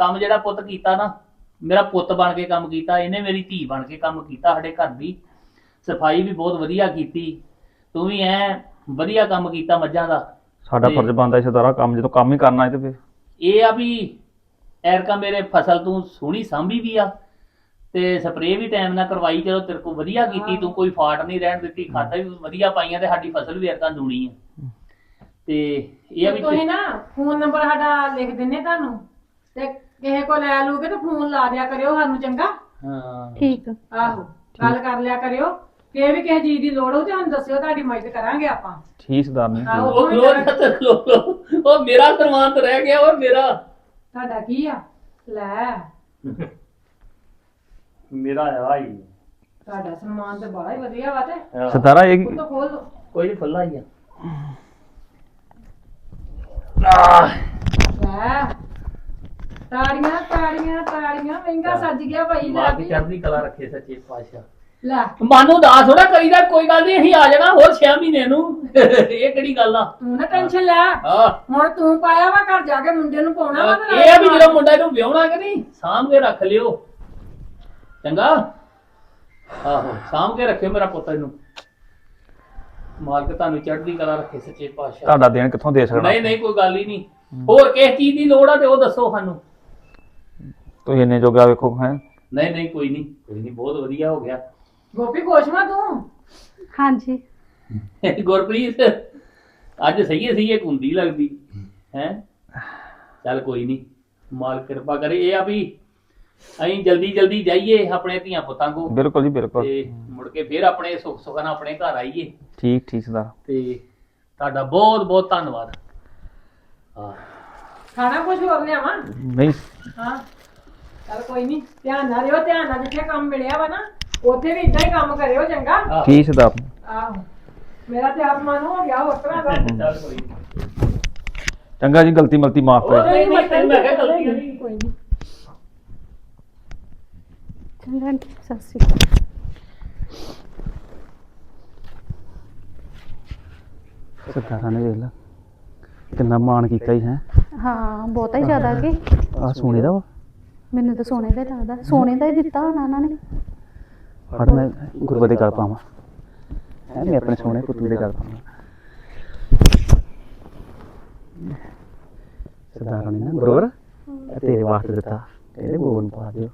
ਕੰਮ ਜਿਹੜਾ ਪੁੱਤ ਕੀਤਾ ਨਾ ਮੇਰਾ ਪੁੱਤ ਬਣ ਕੇ ਕੰਮ ਕੀਤਾ ਇਹਨੇ ਮੇਰੀ ਧੀ ਬਣ ਕੇ ਕੰਮ ਕੀਤਾ ਸਾਡੇ ਘਰ ਦੀ ਸਫ਼ਾਈ ਵੀ ਬਹੁਤ ਵਧੀਆ ਕੀਤੀ ਤੂੰ ਵੀ ਐ ਵਧੀਆ ਕੰਮ ਕੀਤਾ ਮੱਝਾਂ ਦਾ। ਸਾਡਾ ਤੇ- ਫਰਜ਼ ਬਣਦਾ ਸਰਦਾਰਾ ਕੰਮ ਜਦੋਂ ਕੰਮ ਹੀ ਕਰਨਾ ਹੈ ਤੇ ਫਿਰ। ਇਹ ਆ ਵੀ ਐਰਕਾ ਮੇਰੇ ਫਸਲ ਤੂੰ ਸੋਹਣੀ ਸਾਂਭੀ ਵੀ ਆ ਤੇ ਸਪਰੇਅ ਵੀ ਟਾਈਮ ਨਾਲ ਕਰਵਾਈ ਚਲੋ ਤੇਰੇ ਕੋ ਵਧੀਆ ਕੀਤੀ ਤੂੰ ਕੋਈ ਫਾਟ ਨਹੀਂ ਰਹਿਣ ਦਿੱਤੀ ਖਾਦਾਂ ਵੀ ਵਧੀਆ ਪਾਈਆਂ ਤੇ ਸਾਡੀ ਫਸਲ ਵੀ ਐਰਕਾ ਦੂਣੀ ਆ। ਤੇ ਇਹ ਆ ਵੀ ਤੁਸੀਂ ਨਾ ਫੋਨ ਨੰਬਰ ਸਾਡਾ ਲਿਖ ਦਿੰਨੇ ਤੁਹਾਨੂੰ ਤੇ ਕਿਸੇ ਕੋ ਲੈ ਲੂਗੇ ਤਾਂ ਫੋਨ ਲਾ ਦਿਆ ਕਰਿਓ ਸਾਨੂੰ ਚੰਗਾ। ਹਾਂ। ਠੀਕ। ਆ ਆਹੋ ਗੱਲ ਕਰ ਲਿਆ ਕਰਿਓ। ਕਿ ਵੀ ਕਿਸੇ ਚੀਜ਼ ਦੀ ਲੋੜ ਹੋ ਤੇ ਸਾਨੂੰ ਦੱਸਿਓ ਤੁਹਾਡੀ ਮਦਦ ਕਰਾਂਗੇ ਆਪਾਂ। ਠੀਕ ਸਰਦਾਰਨੀ। ਆਹੋ ਉਹ ਉਹ ਵੀ ਖਲੋ ਕਰਾਂਗੇ। ਜਾ ਖਲੋ ਖਲੋ। ਉਹ ਮੇਰਾ ਸਰਮਾਨ ਤਾਂ ਰਹਿ ਗਿਆ ਉਹ ਮੇਰਾ। ਤੁਹਾਡਾ ਕੀ ਆ? ਲੈ। ਮੇਰਾ ਆ ਹੀ ਤੁਹਾਡਾ ਸਨਮਾਨ ਤੇ ਬੜਾ ਹੀ ਵਧੀਆ ਵਾ ਤੇ। ਸਰਦਾਰਾ ਇਹ ਉਹ ਤਾਂ ਖੋਲ ਲਓ। ਕੋਈ ਖੁੱਲਾ ਹੀ ਆ। ਲੈ। ਤਾੜੀਆਂ ਤਾੜੀਆਂ ਤਾੜੀਆਂ ਮਹਿੰਗਾ ਸੱਜ ਗਿਆ ਭਾਈ ਲੈ ਮਾਂ ਦੀ ਵੀ। ਚੜ੍ਹਦੀ ਕਲਾ ਰੱਖੇ ਸੱਚੇ ਪਾਤਸ਼ਾਹ। ਲੈ। ਮਾਨੂੰ ਦਾ ਥੋੜਾ ਕਰੀਦਾ ਕੋਈ ਗੱਲ ਨਹੀਂ ਅਸੀਂ ਆ ਜਾਣਾ ਹੋਰ 6 ਮਹੀਨੇ ਨੂੰ। ਇਹ ਕਿਹੜੀ ਗੱਲ ਆ? ਤੂੰ ਨਾ ਟੈਨਸ਼ਨ ਲੈ। ਹਾਂ। ਹੁਣ ਤੂੰ ਪਾਇਆ ਵਾ ਘਰ ਜਾ ਕੇ ਮੁੰਡੇ ਨੂੰ ਪਾਉਣਾ ਵਾ ਤੇ ਇਹ ਆ ਵੀ ਜਦੋਂ ਮੁੰਡਾ ਇਹਨੂੰ ਵਿਆਹਣਾ ਕਿ ਨਹੀਂ ਸਾਂਭ ਕੇ ਰੱਖ ਲਿਓ। ਚੰਗਾ? ਆਹੋ ਸਾਂਭ ਕੇ ਰੱਖਿਓ ਮੇਰਾ ਪੁੱਤ ਇਹਨੂੰ। ਮਾਲਕ ਤੁਹਾਨੂੰ ਚੜ੍ਹਦੀ ਕਲਾ ਰੱਖੇ ਸੱਚੇ ਪਾਤਸ਼ਾਹ। ਤੁਹਾਡਾ ਦੇਣ ਕਿੱਥੋਂ ਦੇ ਸਕਦਾ? ਨਹੀਂ ਨਹੀਂ ਕੋਈ ਗੱਲ ਹੀ ਨਹੀਂ। ਹੋਰ ਕਿਸ ਚੀਜ਼ ਦੀ ਲੋੜ ਆ ਤੇ ਉਹ ਦੱਸੋ ਸਾਨੂੰ। ਤੁਸੀਂ ਇੰਨੇ ਜੋਗਾ ਵੇਖੋ ਹੈ। ਨਹੀਂ ਨਹੀਂ ਕੋਈ ਨਹੀਂ ਕੋਈ ਨਹੀਂ ਬਹੁਤ ਵਧੀਆ ਹੋ ਗਿਆ। ਗੋਪੀ ਵਾ ਤੂੰ? ਹਾਂਜੀ। ਗੁਰਪ੍ਰੀਤ ਅੱਜ ਸਹੀ ਸਹੀ ਇੱਕ ਹੁੰਦੀ ਲੱਗਦੀ ਹੈ? ਚੱਲ ਕੋਈ ਨਹੀਂ ਮਾਲਕ ਕਿਰਪਾ ਕਰੇ ਇਹ ਆ ਵੀ ਅਸੀਂ ਜਲਦੀ ਜਲਦੀ ਜਾਈਏ ਆਪਣੇ ਧੀਆਂ ਪੁੱਤਾਂ ਕੋ ਬਿਲਕੁਲ ਜੀ ਬਿਲਕੁਲ। ਤੇ ਮੁੜ ਕੇ ਫਿਰ ਆਪਣੇ ਸੁੱਖ ਸੁਖਨ ਆਪਣੇ ਘਰ ਆਈਏ। ਠੀਕ ਠੀਕ ਸਰਦਾਰ ਤੇ ਤੁਹਾਡਾ ਬਹੁਤ ਬਹੁਤ ਧੰਨਵਾਦ। ਹਾਂ। ਖਾਣਾ ਕੁਝ ਹੋਰ ਲਿਆਵਾਂ? ਨਹੀਂ। ਹਾਂ। ਚਲ ਕੋਈ ਨਹੀਂ ਧਿਆਨ ਨਾਲ ਰਿਓ ਧਿਆਨ ਨਾਲ ਜਿੱਥੇ ਕੰਮ ਮਿਲਿਆ ਵਾ ਨਾ ਉੱਥੇ ਵੀ ਇਦਾਂ ਹੀ ਕੰਮ ਕਰਿਓ ਚੰਗਾ। ਠੀਕ ਸਰਦਾਰ ਆਹੋ। ਮੇਰਾ ਤੇ ਆਪ ਮਨ ਹੋ ਗਿਆ ਹੋਰ ਤਰ੍ਹਾਂ ਦਾ। ਚੱਲ ਕੋਈ ਨੀ। ਚੰਗਾ ਜੀ ਗਲਤੀ ਮਲਤੀ ਮਾਫ ਕਰੋ। ਨਹੀਂ ਨਹੀਂ ਤੈਨੂੰ ਮੈਂ ਕਿਹਾ ਗਲਤੀ ਨਹੀਂ ਕੋਈ ਨਹੀਂ ਚੰਗਾ ਆਂਟੀ ਸਤਿ ਸ਼੍ਰੀ ਅਕਾਲ। ਸਰਦਾਰਾਂ ਨੇ ਵੇਖ ਲਾ ਕਿੰਨਾ ਮਾਣ ਕੀਤਾ ਹੀ ਹੈ। ਹਾਂ ਬਹੁਤਾ ਹੀ ਜ਼ਿਆਦਾ ਕਿ ਆ ਸੋਨੇ ਦਾ ਵਾ। ਮੈਨੂੰ ਤਾਂ ਸੋਨੇ ਦਾ ਹੀ ਲੱਗਦਾ। ਸੋਨੇ ਦਾ ਹੀ ਦਿੱਤਾ ਹੋਣਾ ਉਹਨਾਂ ਨੇ। ਫੜ ਮੈਂ ਗੁਰੂਆ ਦੇ ਗੱਲ ਪਾਵਾਂ। ਹੈ ਮੈਂ ਆਪਣੇ ਸੋਹਣੇ ਪੁੱਤ ਦੇ ਗੱਲ ਪਾਵਾਂ। ਸਰਦਾਰਾਂ ਨੇ ਨਾ ਗੁਰੂਵਰ ਇਹ ਤੇਰੇ ਵਾਸਤੇ ਦਿੱਤਾ। ਇਹਦੇ ਗੋਬਨ ਪਾ ਦਿਓ।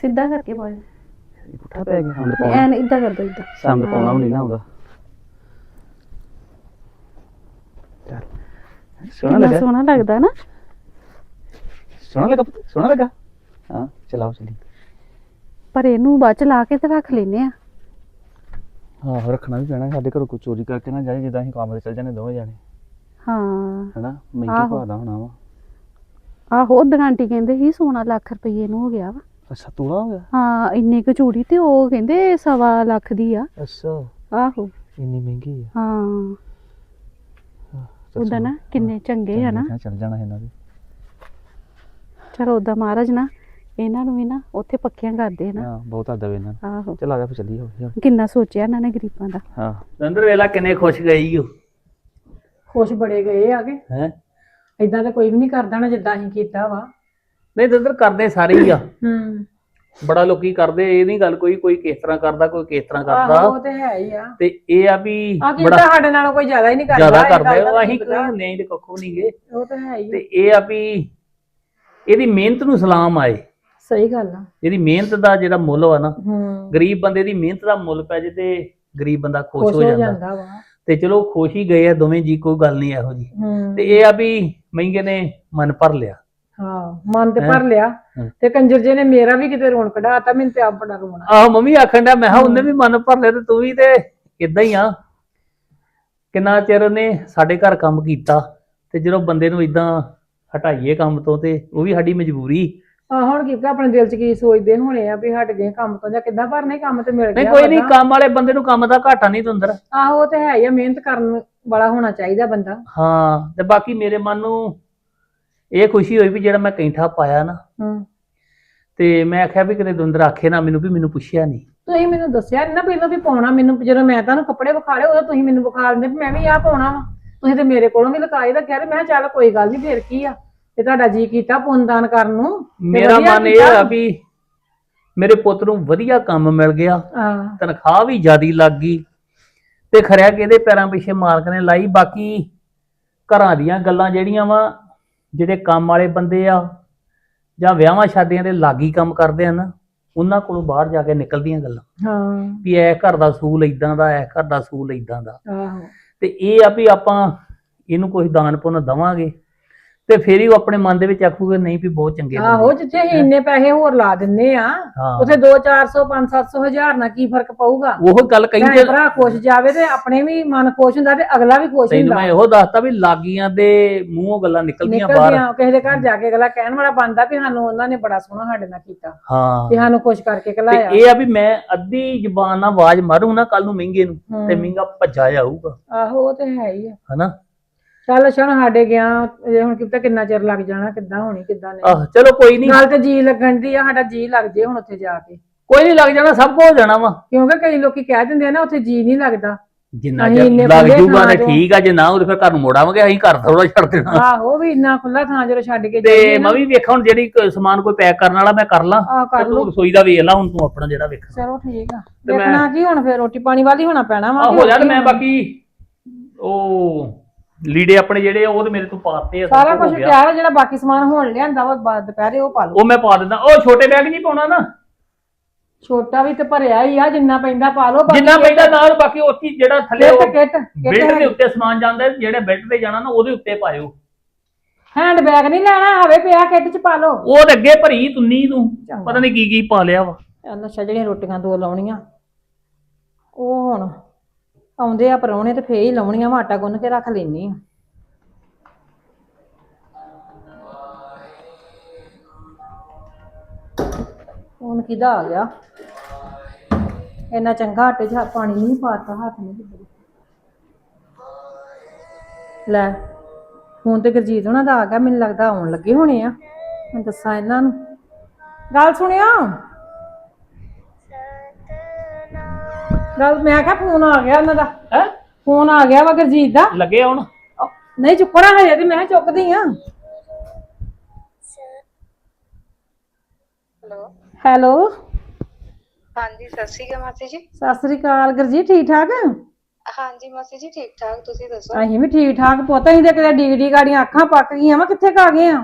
ਸਿੱਧਾ ਕਰਕੇ ਪਾਓ। ਇਹ ਪੁੱਠਾ ਪੈ ਗਿਆ ਪਾਉਣਾ। ਐਨ ਇਦਾਂ ਕਰ ਦੋ ਇਦਾਂ ਸੰਦ ਪਾਉਣਾ ਵੀ ਨਹੀਂ ਨਾ ਆਉਂਦਾ। ਚੱਲ। ਸੋਹਣਾ ਕਿੰਨਾ ਲੱਗਾ ਸੋਹਣਾ ਲੱਗਦਾ ਨਾ। ਸੋਹਣਾ ਲੱਗਾ ਪੁੱਤ? ਸੋਹਣਾ ਲੱਗਾ। ਹਾਂ ਚਲਾਓ ਚਲੀ ਪਰ ਇਹਨੂੰ ਬਾਅਦ ਚ ਲਾ ਕੇ ਤੇ ਰੱਖ ਲੈਨੇ ਆ। ਆਹੋ ਰੱਖਣਾ ਵੀ ਪੈਣਾ ਸਾਡੇ ਘਰੋਂ ਕੋਈ ਚੋਰੀ ਕਰਕੇ ਨਾ ਜਾਏ ਜਿੱਦਾਂ ਅਸੀਂ ਕੰਮ ਤੇ ਚੱਲ ਜਾਂਦੇ ਦੋਵੇਂ ਜਾਣੇ। ਹਾਂ। ਹਨਾ ਮਹਿੰਗੀ। ਭਾਅ ਦਾ ਹੋਣਾ ਵਾ। ਆਹੋ ਉਦੋਂ ਆਂਟੀ ਕਹਿੰਦੇ ਸੀ ਸੋਨਾ ਲੱਖ ਰੁਪਏ ਨੂੰ ਹੋ ਗਿਆ ਵਾ। ਅੱਛਾ ਤੂੜਾ ਹੋ ਗਿਆ? ਹਾਂ ਇੰਨੀ ਕੁ ਚੂੜੀ ਤੇ ਉਹ ਕਹਿੰਦੇ ਸਵਾ ਲੱਖ ਦੀ ਆ। ਅੱਛਾ। ਆਹੋ। ਇੰਨੀ ਮਹਿੰਗੀ ਆ। ਹਾਂ। ਉਦਾਂ ਨਾ ਕਿੰਨੇ ਚੰਗੇ ਆ ਨਾ। ਚੱਲ ਜਾਣਾ ਇਹਨਾਂ ਦੇ। ਚਲੋ ਉਦਾਂ ਮਹਾਰਾਜ ਨਾ ਇਹਨਾਂ ਨੂੰ ਵੀ ਨਾ ਉੱਥੇ ਪੱਕੀਆਂ ਕਰਦੇ ਨਾ। ਹਾਂ ਬਹੁਤ ਹੱਦ ਵੇ ਇਹਨਾਂ ਨੂੰ। ਆਹੋ। ਚੱਲ ਆ ਜਾ ਫਿਰ ਚੱਲੀਏ ਹੌਲੀ। ਕਿੰਨਾ ਸੋਚਿਆ ਇਹਨਾਂ ਨੇ ਗਰੀਬਾਂ ਦਾ। ਹਾਂ। ਨੰਦਰ ਵੇਲਾ ਕਿੰਨੇ ਖੁਸ਼ ਗਈ ਓ। ਖੁਸ਼ ਬੜੇ ਗਏ ਆਗੇ। ਹੈ? ਇਦਾਂ ਤਾਂ ਕੋਈ ਵੀ ਨਹੀਂ ਕਰਦਾ ਨਾ ਜਿੱਦਾਂ ਅਸੀਂ ਕੀਤਾ ਵਾ। ਨਹੀਂ ਨੰਦਰ ਕਰਦੇ ਸਾਰੇ ਹੀ ਆ। ਹੂੰ। ਬੜਾ ਲੋਕੀ ਕਰਦੇ ਇਹ ਨਹੀਂ ਗੱਲ ਕੋਈ ਕੋਈ ਕਿਸ ਤਰ੍ਹਾਂ ਕਰਦਾ ਕੋਈ ਕਿਸ ਤਰ੍ਹਾਂ ਆਹੋ ਉਹ ਕਰਦਾ ਤੇ ਹੈ ਹੀ ਆ। ਤੇ ਇਹ ਆ ਵੀ ਬੜਾ ਸਾਡੇ ਨਾਲੋਂ ਕੋਈ ਜ਼ਿਆਦਾ ਹੀ ਨਹੀਂ ਕਰਦਾ ਜ਼ਿਆਦਾ ਕਰਦੇ ਉਹ ਅਸੀਂ ਕੋਈ ਹੁੰਦੇ ਤੇ ਕੱਖੋ ਨਹੀਂ ਗਏ। ਉਹ ਤਾਂ ਹੈ ਹੀ ਤੇ। ਇਹ ਆ ਵੀ ਇਹਦੀ ਮਿਹਨਤ ਨੂੰ ਸਲਾਮ ਆਏ। ਸਹੀ ਗੱਲ ਆ। ਇਹਦੀ ਮਿਹਨਤ ਦਾ ਜਿਹੜਾ ਮੁੱਲ ਵਾ ਨਾ ਹੂੰ। ਗਰੀਬ ਬੰਦੇ ਦੀ ਮਿਹਨਤ ਦਾ ਮੁੱਲ ਪੈ ਜੇ ਤੇ ਗਰੀਬ ਬੰਦਾ ਖੁਸ਼ ਹੋ ਹੋ ਜਾਂਦਾ। ਵਾ। ਤੇ ਚਲੋ ਖੁਸ਼ ਹੀ ਗਏ ਆ ਦੋਵੇਂ ਜੀ ਕੋਈ ਗੱਲ ਨਹੀਂ ਇਹੋ ਜੀ। ਹੂੰ। ਤੇ ਇਹ ਆ ਵੀ ਮਹਿੰਗੇ ਨੇ ਮਨ ਭਰ ਲਿਆ। ਹਾਂ ਮਨ ਤੇ ਹੈਂ? ਭਰ ਲਿਆ। ਹਾਂ। ਤੇ ਕੰਜਰ ਜੇ ਨੇ ਮੇਰਾ ਵੀ ਕਿਤੇ ਰੋਣ ਕਢਾਤਾ ਮੈਨੂੰ ਤੇ ਆਪ ਬੜਾ ਰੋਣਾ। ਆਹੋ ਮੰਮੀ ਆਖਣ ਡਿਆ ਮੈਂ ਕਿਹਾ ਉਹਨੇ ਵੀ ਮਨ ਭਰ ਲਿਆ ਤੇ ਤੂੰ ਵੀ ਤੇ ਇਦਾਂ ਹੀ ਆ। ਕਿੰਨਾ ਚਿਰ ਉਹਨੇ ਸਾਡੇ ਘਰ ਕੰਮ ਕੀਤਾ ਤੇ ਜਦੋਂ ਬੰਦੇ ਨੂੰ ਇਦਾਂ ਹਟਾਈਏ ਕੰਮ ਤੋਂ ਤੇ ਉਹ ਵੀ ਸਾਡੀ ਮਜਬੂਰੀ। ਆ ਹੁਣ ਕੀ ਪਤਾ ਆਪਣੇ ਦਿਲ 'ਚ ਕੀ ਸੋਚਦੇ ਹੋਣੇ ਆ ਵੀ ਹਟ ਗਏ ਕੰਮ ਤੋਂ ਜਾਂ ਕਿੱਦਾਂ ਭਰਨੇ ਕੰਮ ਤੇ ਮਿਲ ਨਹੀਂ ਗਿਆ ਕੋਈ ਨਹੀਂ। ਕੰਮ ਵਾਲੇ ਬੰਦੇ ਨੂੰ ਕੰਮ ਦਾ ਘਾਟਾ ਨਹੀਂ ਤੁੰਦਰ ਆਹੋ ਉਹ ਤੇ ਹੈ ਹੀ ਆ ਮਿਹਨਤ ਕਰਨ ਵਾਲਾ ਹੋਣਾ ਚਾਹੀਦਾ ਬੰਦਾ। ਹਾਂ ਤੇ ਬਾਕੀ ਮੇਰੇ ਮਨ ਨੂੰ ਇਹ ਖੁਸ਼ੀ ਹੋਈ ਵੀ ਜਿਹੜਾ ਮੈਂ ਕੈਂਠਾ ਪਾਇਆ ਨਾ ਹੂੰ। ਤੇ ਮੈਂ ਆਖਿਆ ਵੀ ਕਿਤੇ ਦੁੰਦਰ ਆਖੇ ਨਾ ਮੈਨੂੰ ਵੀ ਮੈਨੂੰ ਪੁੱਛਿਆ ਨਹੀਂ। ਤੁਸੀਂ ਮੈਨੂੰ ਦੱਸਿਆ ਨੀ ਨਾ ਪਹਿਲਾਂ ਵੀ ਪਾਉਣਾ ਮੈਨੂੰ ਜਦੋਂ ਮੈਂ ਤੁਹਾਨੂੰ ਕੱਪੜੇ ਵਿਖਾ ਲਏ ਉਦੋਂ ਤੁਸੀਂ ਮੈਨੂੰ ਵਿਖਾ ਦਿੰਦੇ ਵੀ ਮੈਂ ਵੀ ਆਹ ਪਾਉਣਾ ਵਾ। ਤੁਸੀਂ ਤੇ ਮੇਰੇ ਕੋਲੋਂ ਵੀ ਲਕਾਈ ਰੱਖਿਆ ਤੇ ਮੈਂ ਕਿਹਾ ਚੱਲ ਕੋਈ ਗੱਲ ਨਹੀਂ ਫੇਰ ਕੀ ਆ? ਤੇ ਤੁਹਾਡਾ ਜੀ ਕੀਤਾ ਪੁੰਨਦਾਨ ਕਰਨ ਨੂੰ ਤੇ ਮੇਰਾ ਵਧੀਆ ਮਨ ਇਹ ਕੀਤਾ। ਆ ਵੀ ਮੇਰੇ ਪੁੱਤ ਨੂੰ ਵਧੀਆ ਕੰਮ ਮਿਲ ਗਿਆ। ਹਾਂ। ਤਨਖਾਹ ਵੀ ਜ਼ਿਆਦੀ ਲੱਗ ਗਈ ਤੇ ਖਰਿਆ ਕਿ ਇਹਦੇ ਪੈਰਾਂ ਪਿੱਛੇ ਮਾਲਕ ਨੇ ਲਾਈ ਬਾਕੀ ਘਰਾਂ ਦੀਆਂ ਗੱਲਾਂ ਜਿਹੜੀਆਂ ਵਾ ਜਿਹੜੇ ਕੰਮ ਵਾਲੇ ਬੰਦੇ ਆ ਜਾਂ ਵਿਆਹਾਂ ਸ਼ਾਦੀਆਂ ਦੇ ਲਾਗੀ ਕੰਮ ਕਰਦੇ ਆ ਨਾ ਉਹਨਾਂ ਕੋਲੋਂ ਬਾਹਰ ਜਾ ਕੇ ਨਿਕਲਦੀਆਂ ਗੱਲਾਂ। ਹਾਂ। ਵੀ ਇਹ ਘਰ ਦਾ ਸੂਲ ਇਦਾਂ ਦਾ ਇਹ ਘਰ ਦਾ ਸੂਲ ਇਦਾਂ ਦਾ। ਆਹੋ। ਤੇ ਇਹ ਆ ਵੀ ਆਪਾਂ ਇਹਨੂੰ ਕੋਈ ਦਾਨ ਪੁੰਨ ਦਵਾਂਗੇ। ਤੇ ਫੇਰ ਹੀ ਉਹ ਆਪਣੇ ਮਨ ਦੇ ਵਿੱਚ ਆਖੂਗਾ ਨਹੀਂ ਵੀ ਬਹੁਤ ਚੰਗੇ ਆਹੋ ਬੰਦੇ ਜਿੱਥੇ ਅਸੀਂ ਇੰਨੇ ਪੈਸੇ ਹੋਰ ਲਾ ਦਿੰਨੇ ਆ ਹਾਂ। ਉਥੇ 2 400 5 700 ਹਜ਼ਾਰ ਨਾਲ ਕੀ ਫ਼ਰਕ ਪਊਗਾ? ਉਹ ਗੱਲ ਭੈਣ ਕਹਿੰਦੇ ਭਰਾ ਖੁਸ਼ ਜਾਵੇ ਤੇ ਆਪਣੇ ਵੀ ਮਨ ਖੁਸ਼ ਹੁੰਦਾ ਤੇ ਅਗਲਾ ਵੀ ਖੁਸ਼ ਤੈਨੂੰ ਹੁੰਦਾ। ਮੈਂ ਇਹੋ ਦੱਸਤਾ ਵੀ ਲਾਗੀਆਂ ਦੇ ਮੂੰਹੋਂ ਗੱਲਾਂ ਨਿਕਲਦੀਆਂ ਬਾਹਰ। ਨਿਕਲਦੀਆਂ ਕਿਸੇ ਦੇ ਘਰ ਜਾ ਕੇ ਅਗਲਾ ਕਹਿਣ ਵਾਲਾ ਬਣਦਾ ਵੀ ਸਾਨੂੰ ਉਹਨਾਂ ਨੇ ਬੜਾ ਸੋਹਣਾ ਸਾਡੇ ਨਾਲ ਕੀਤਾ ਹਾਂ। ਤੇ ਸਾਨੂੰ ਖੁਸ਼ ਕਰਕੇ ਤੇ ਇਹ ਆ ਵੀ ਮੈਂ ਅੱਧੀ ਜ਼ਬਾਨ ਨਾਲ ਆਵਾਜ਼ ਮਾਰੂ ਨਾ ਕੱਲ ਨੂੰ ਮਹਿੰਗੇ ਨੂੰ ਤੇ। ਮਹਿੰਗਾ ਭੱਜਾ ਜਾਊਗਾ। ਆਹੋ ਉਹ ਤੇ ਹੈ ਹੀ ਆ। ਹਨਾ? ਚੱਲ ਸ਼ਣ ਸਾਡੇ ਗਿਆ ਜੇ ਹੁਣ ਕਿਤੇ ਕਿੰਨਾ ਚਿਰ ਲੱਗ ਜਾਣਾ ਕਿੱਦਾਂ ਹੋਣੀ ਕਿੱਦਾਂ ਨਹੀਂ। ਆਹ ਚਲੋ ਕੋਈ ਨਹੀਂ। ਗੱਲ ਤੇ ਜੀ ਲੱਗਣ ਦੀ ਆ ਸਾਡਾ ਜੀ ਲੱਗ ਜੇ ਹੁਣ ਉੱਥੇ ਜਾ ਕੇ। ਕੋਈ ਨਹੀਂ ਲੱਗ ਜਾਣਾ ਸਭ ਕੁਝ ਹੋ ਜਾਣਾ ਵਾ। ਕਿਉਂਕਿ ਕਈ ਲੋਕੀ ਕਹਿ ਦਿੰਦੇ ਆ ਨਾ ਉੱਥੇ ਜੀ ਨਹੀਂ ਲੱਗਦਾ। ਜਿੰਨਾ ਚਿਰ ਲੱਗ ਜੂਗਾ ਚੋਂ- ਠੀਕ ਆ ਜੇ ਨਾ ਉਹ ਫਿਰ ਘਰ ਨੂੰ ਮੋੜਾਵਾਂਗੇ ਅਸੀਂ ਘਰ ਥੋੜਾ ਛੱਡ ਦੇਣਾ। ਆਹੋ ਵੀ ਇੰਨਾ ਖੁੱਲਾ ਥਾਂ ਜਦੋਂ ਛੱਡ ਕੇ ਤੇ ਨਾ। ਮੈਂ ਵੀ ਵੇਖਾਂ ਹੁਣ ਜਿਹੜੀ ਸਮਾਨ ਕੋਈ ਪੈਕ ਕਰਨ ਵਾਲਾ ਮੈਂ ਕਰ ਲਾਂ। ਤੇ ਰਸੋਈ ਦਾ ਵੇਖ ਲਾ ਹੁਣ ਤੂੰ ਆਪਣਾ ਜਿਹੜਾ ਵੇਖਣਾ। ਚਲੋ ਠੀਕ ਆ। ਦੇਖਣਾ ਕੀ ਹੁਣ ਫੇਰ ਰੋਟੀ ਪਾਣੀ ਵਾਲੀ ਹੋਣਾ ਪੈਣਾ ਵਾ ਹੋ ਜਾ ਤੇ ਰੋਟੀ ਮੈਂ ਬਾਕੀ ਉਹ ਲੀੜੇ ਆਪਣੇ ਜਿਹੜੇ ਆ ਉਹ ਤੇ ਮੇਰੇ ਤੋਂ ਪਾਤੇ ਆ ਸਭ ਸਾਰਾ ਹੋ ਕੁਝ ਗਿਆ। ਤਿਆਰ ਆ ਜਿਹੜਾ ਬਾਕੀ ਸਮਾਨ ਹੋਣ ਲਿਆਂਦਾ ਵਾ ਬਾਅਦ ਦੁਪਹਿਰੇ ਉਹ ਪਾ ਲਓ। ਉਹ ਮੈਂ ਪਾ ਦਿੰਦਾ। ਉਹ ਛੋਟੇ ਬੈਗ ਨਹੀਂ ਪਾਉਣਾ ਨਾ? ਛੋਟਾ ਵੀ ਤੇ ਭਰਿਆ ਹੀ ਆ ਜਿੰਨਾ ਪੈਂਦਾ ਪਾ ਲਓ ਜਿੰਨਾ ਪੈਂਦਾ ਨਾਲ ਬਾਕੀ ਉੱਥੇ ਜਿਹੜਾ ਥੱਲੇ ਕਿੱਟ ਉਹ ਕਿੱਟ ਬੈਲਟ ਦੇ ਉੱਤੇ ਸਮਾਨ ਜਾਂਦਾ ਹੈ, ਜਿਹੜੇ ਬੈਲਟ ਤੇ ਜਾਣਾ ਨਾ ਉਹਦੇ ਉੱਤੇ ਪਾਇਓ। ਹੈਂਡ ਬੈਗ ਨਹੀਂ ਲੈਣਾ ਹਵੇ ਪਿਆ ਕਿੱਟ ਚ ਪਾ ਲਓ। ਉਹ ਤੇ ਅੱਗੇ ਭਰੀ ਤੁੰਨੀ ਤੂੰ ਚੰਗਾ। ਪਤਾ ਨਹੀਂ ਕੀ ਕੀ ਪਾ ਲਿਆ ਵਾ। ਨਸ਼ਾ ਜਿਹੜੀਆਂ ਰੋਟੀਆਂ ਦੋ ਲਾਉਣੀਆਂ ਉਹ ਹੁਣ ਆਉਂਦੇ ਆ ਪਰੌਣੇ ਤੇ ਫੇਰ ਹੀ ਲਾਉਣੀਆਂ ਵਾ ਆਟਾ ਗੁੰਨ ਕੇ ਰੱਖ ਲੈਣੀ ਆ। ਹੁਣ ਕਿਹਦਾ ਆ ਗਿਆ? ਇੰਨਾ ਚੰਗਾ ਆਟੇ 'ਚ ਪਾਣੀ ਨਹੀਂ ਪਾਤਾ, ਹੱਥ ਨਹੀਂ ਲੈ, ਹੁਣ ਤੇ ਗੁਰਜੀਤ ਉਹਨਾਂ ਦਾ ਆ ਗਿਆ, ਮੈਨੂੰ ਲੱਗਦਾ ਆਉਣ ਲੱਗੇ ਹੋਣੇ ਆ। ਮੈਂ ਦੱਸਾਂ ਇਹਨਾਂ ਨੂੰ। ਗੱਲ ਸੁਣਿਆ ਗੱਲ ਮੈਂ ਕਿਹਾ ਫੋਨ ਆ ਗਿਆ ਉਹਨਾਂ ਦਾ। ਹੈ? ਫੋਨ ਆ ਗਿਆ ਵਾ ਗੁਰਜੀਤ ਦਾ। ਲੱਗੇ ਹੁਣ? ਅਹ ਨਹੀਂ ਚੁੱਕਣਾ ਹਜੇ ਤੇ ਮੈਂ ਕਿਹਾ ਚੁੱਕਦੀ ਆ। ਹੈਲੋ। ਹੈਲੋ। ਹਾਂਜੀ ਸਤਿ ਸ਼੍ਰੀ ਅਕਾਲ ਮਾਸੀ ਜੀ। ਸਤਿ ਸ੍ਰੀ ਅਕਾਲ ਗੁਰਜੀਤ ਠੀਕ ਠਾਕ? ਹਾਂਜੀ ਮਾਸੀ ਜੀ ਠੀਕ ਠਾਕ ਤੁਸੀਂ ਦੱਸੋ? ਅਸੀਂ ਵੀ ਠੀਕ ਠਾਕ ਪੁੱਤ ਅਸੀਂ ਤੇ ਕਿਤੇ ਡਿਗਰੀ ਗਾੜੀਆਂ ਅੱਖਾਂ ਪੱਕ ਗਈਆਂ ਵਾ ਕਿੱਥੇ ਕਾ ਗਏ ਆ?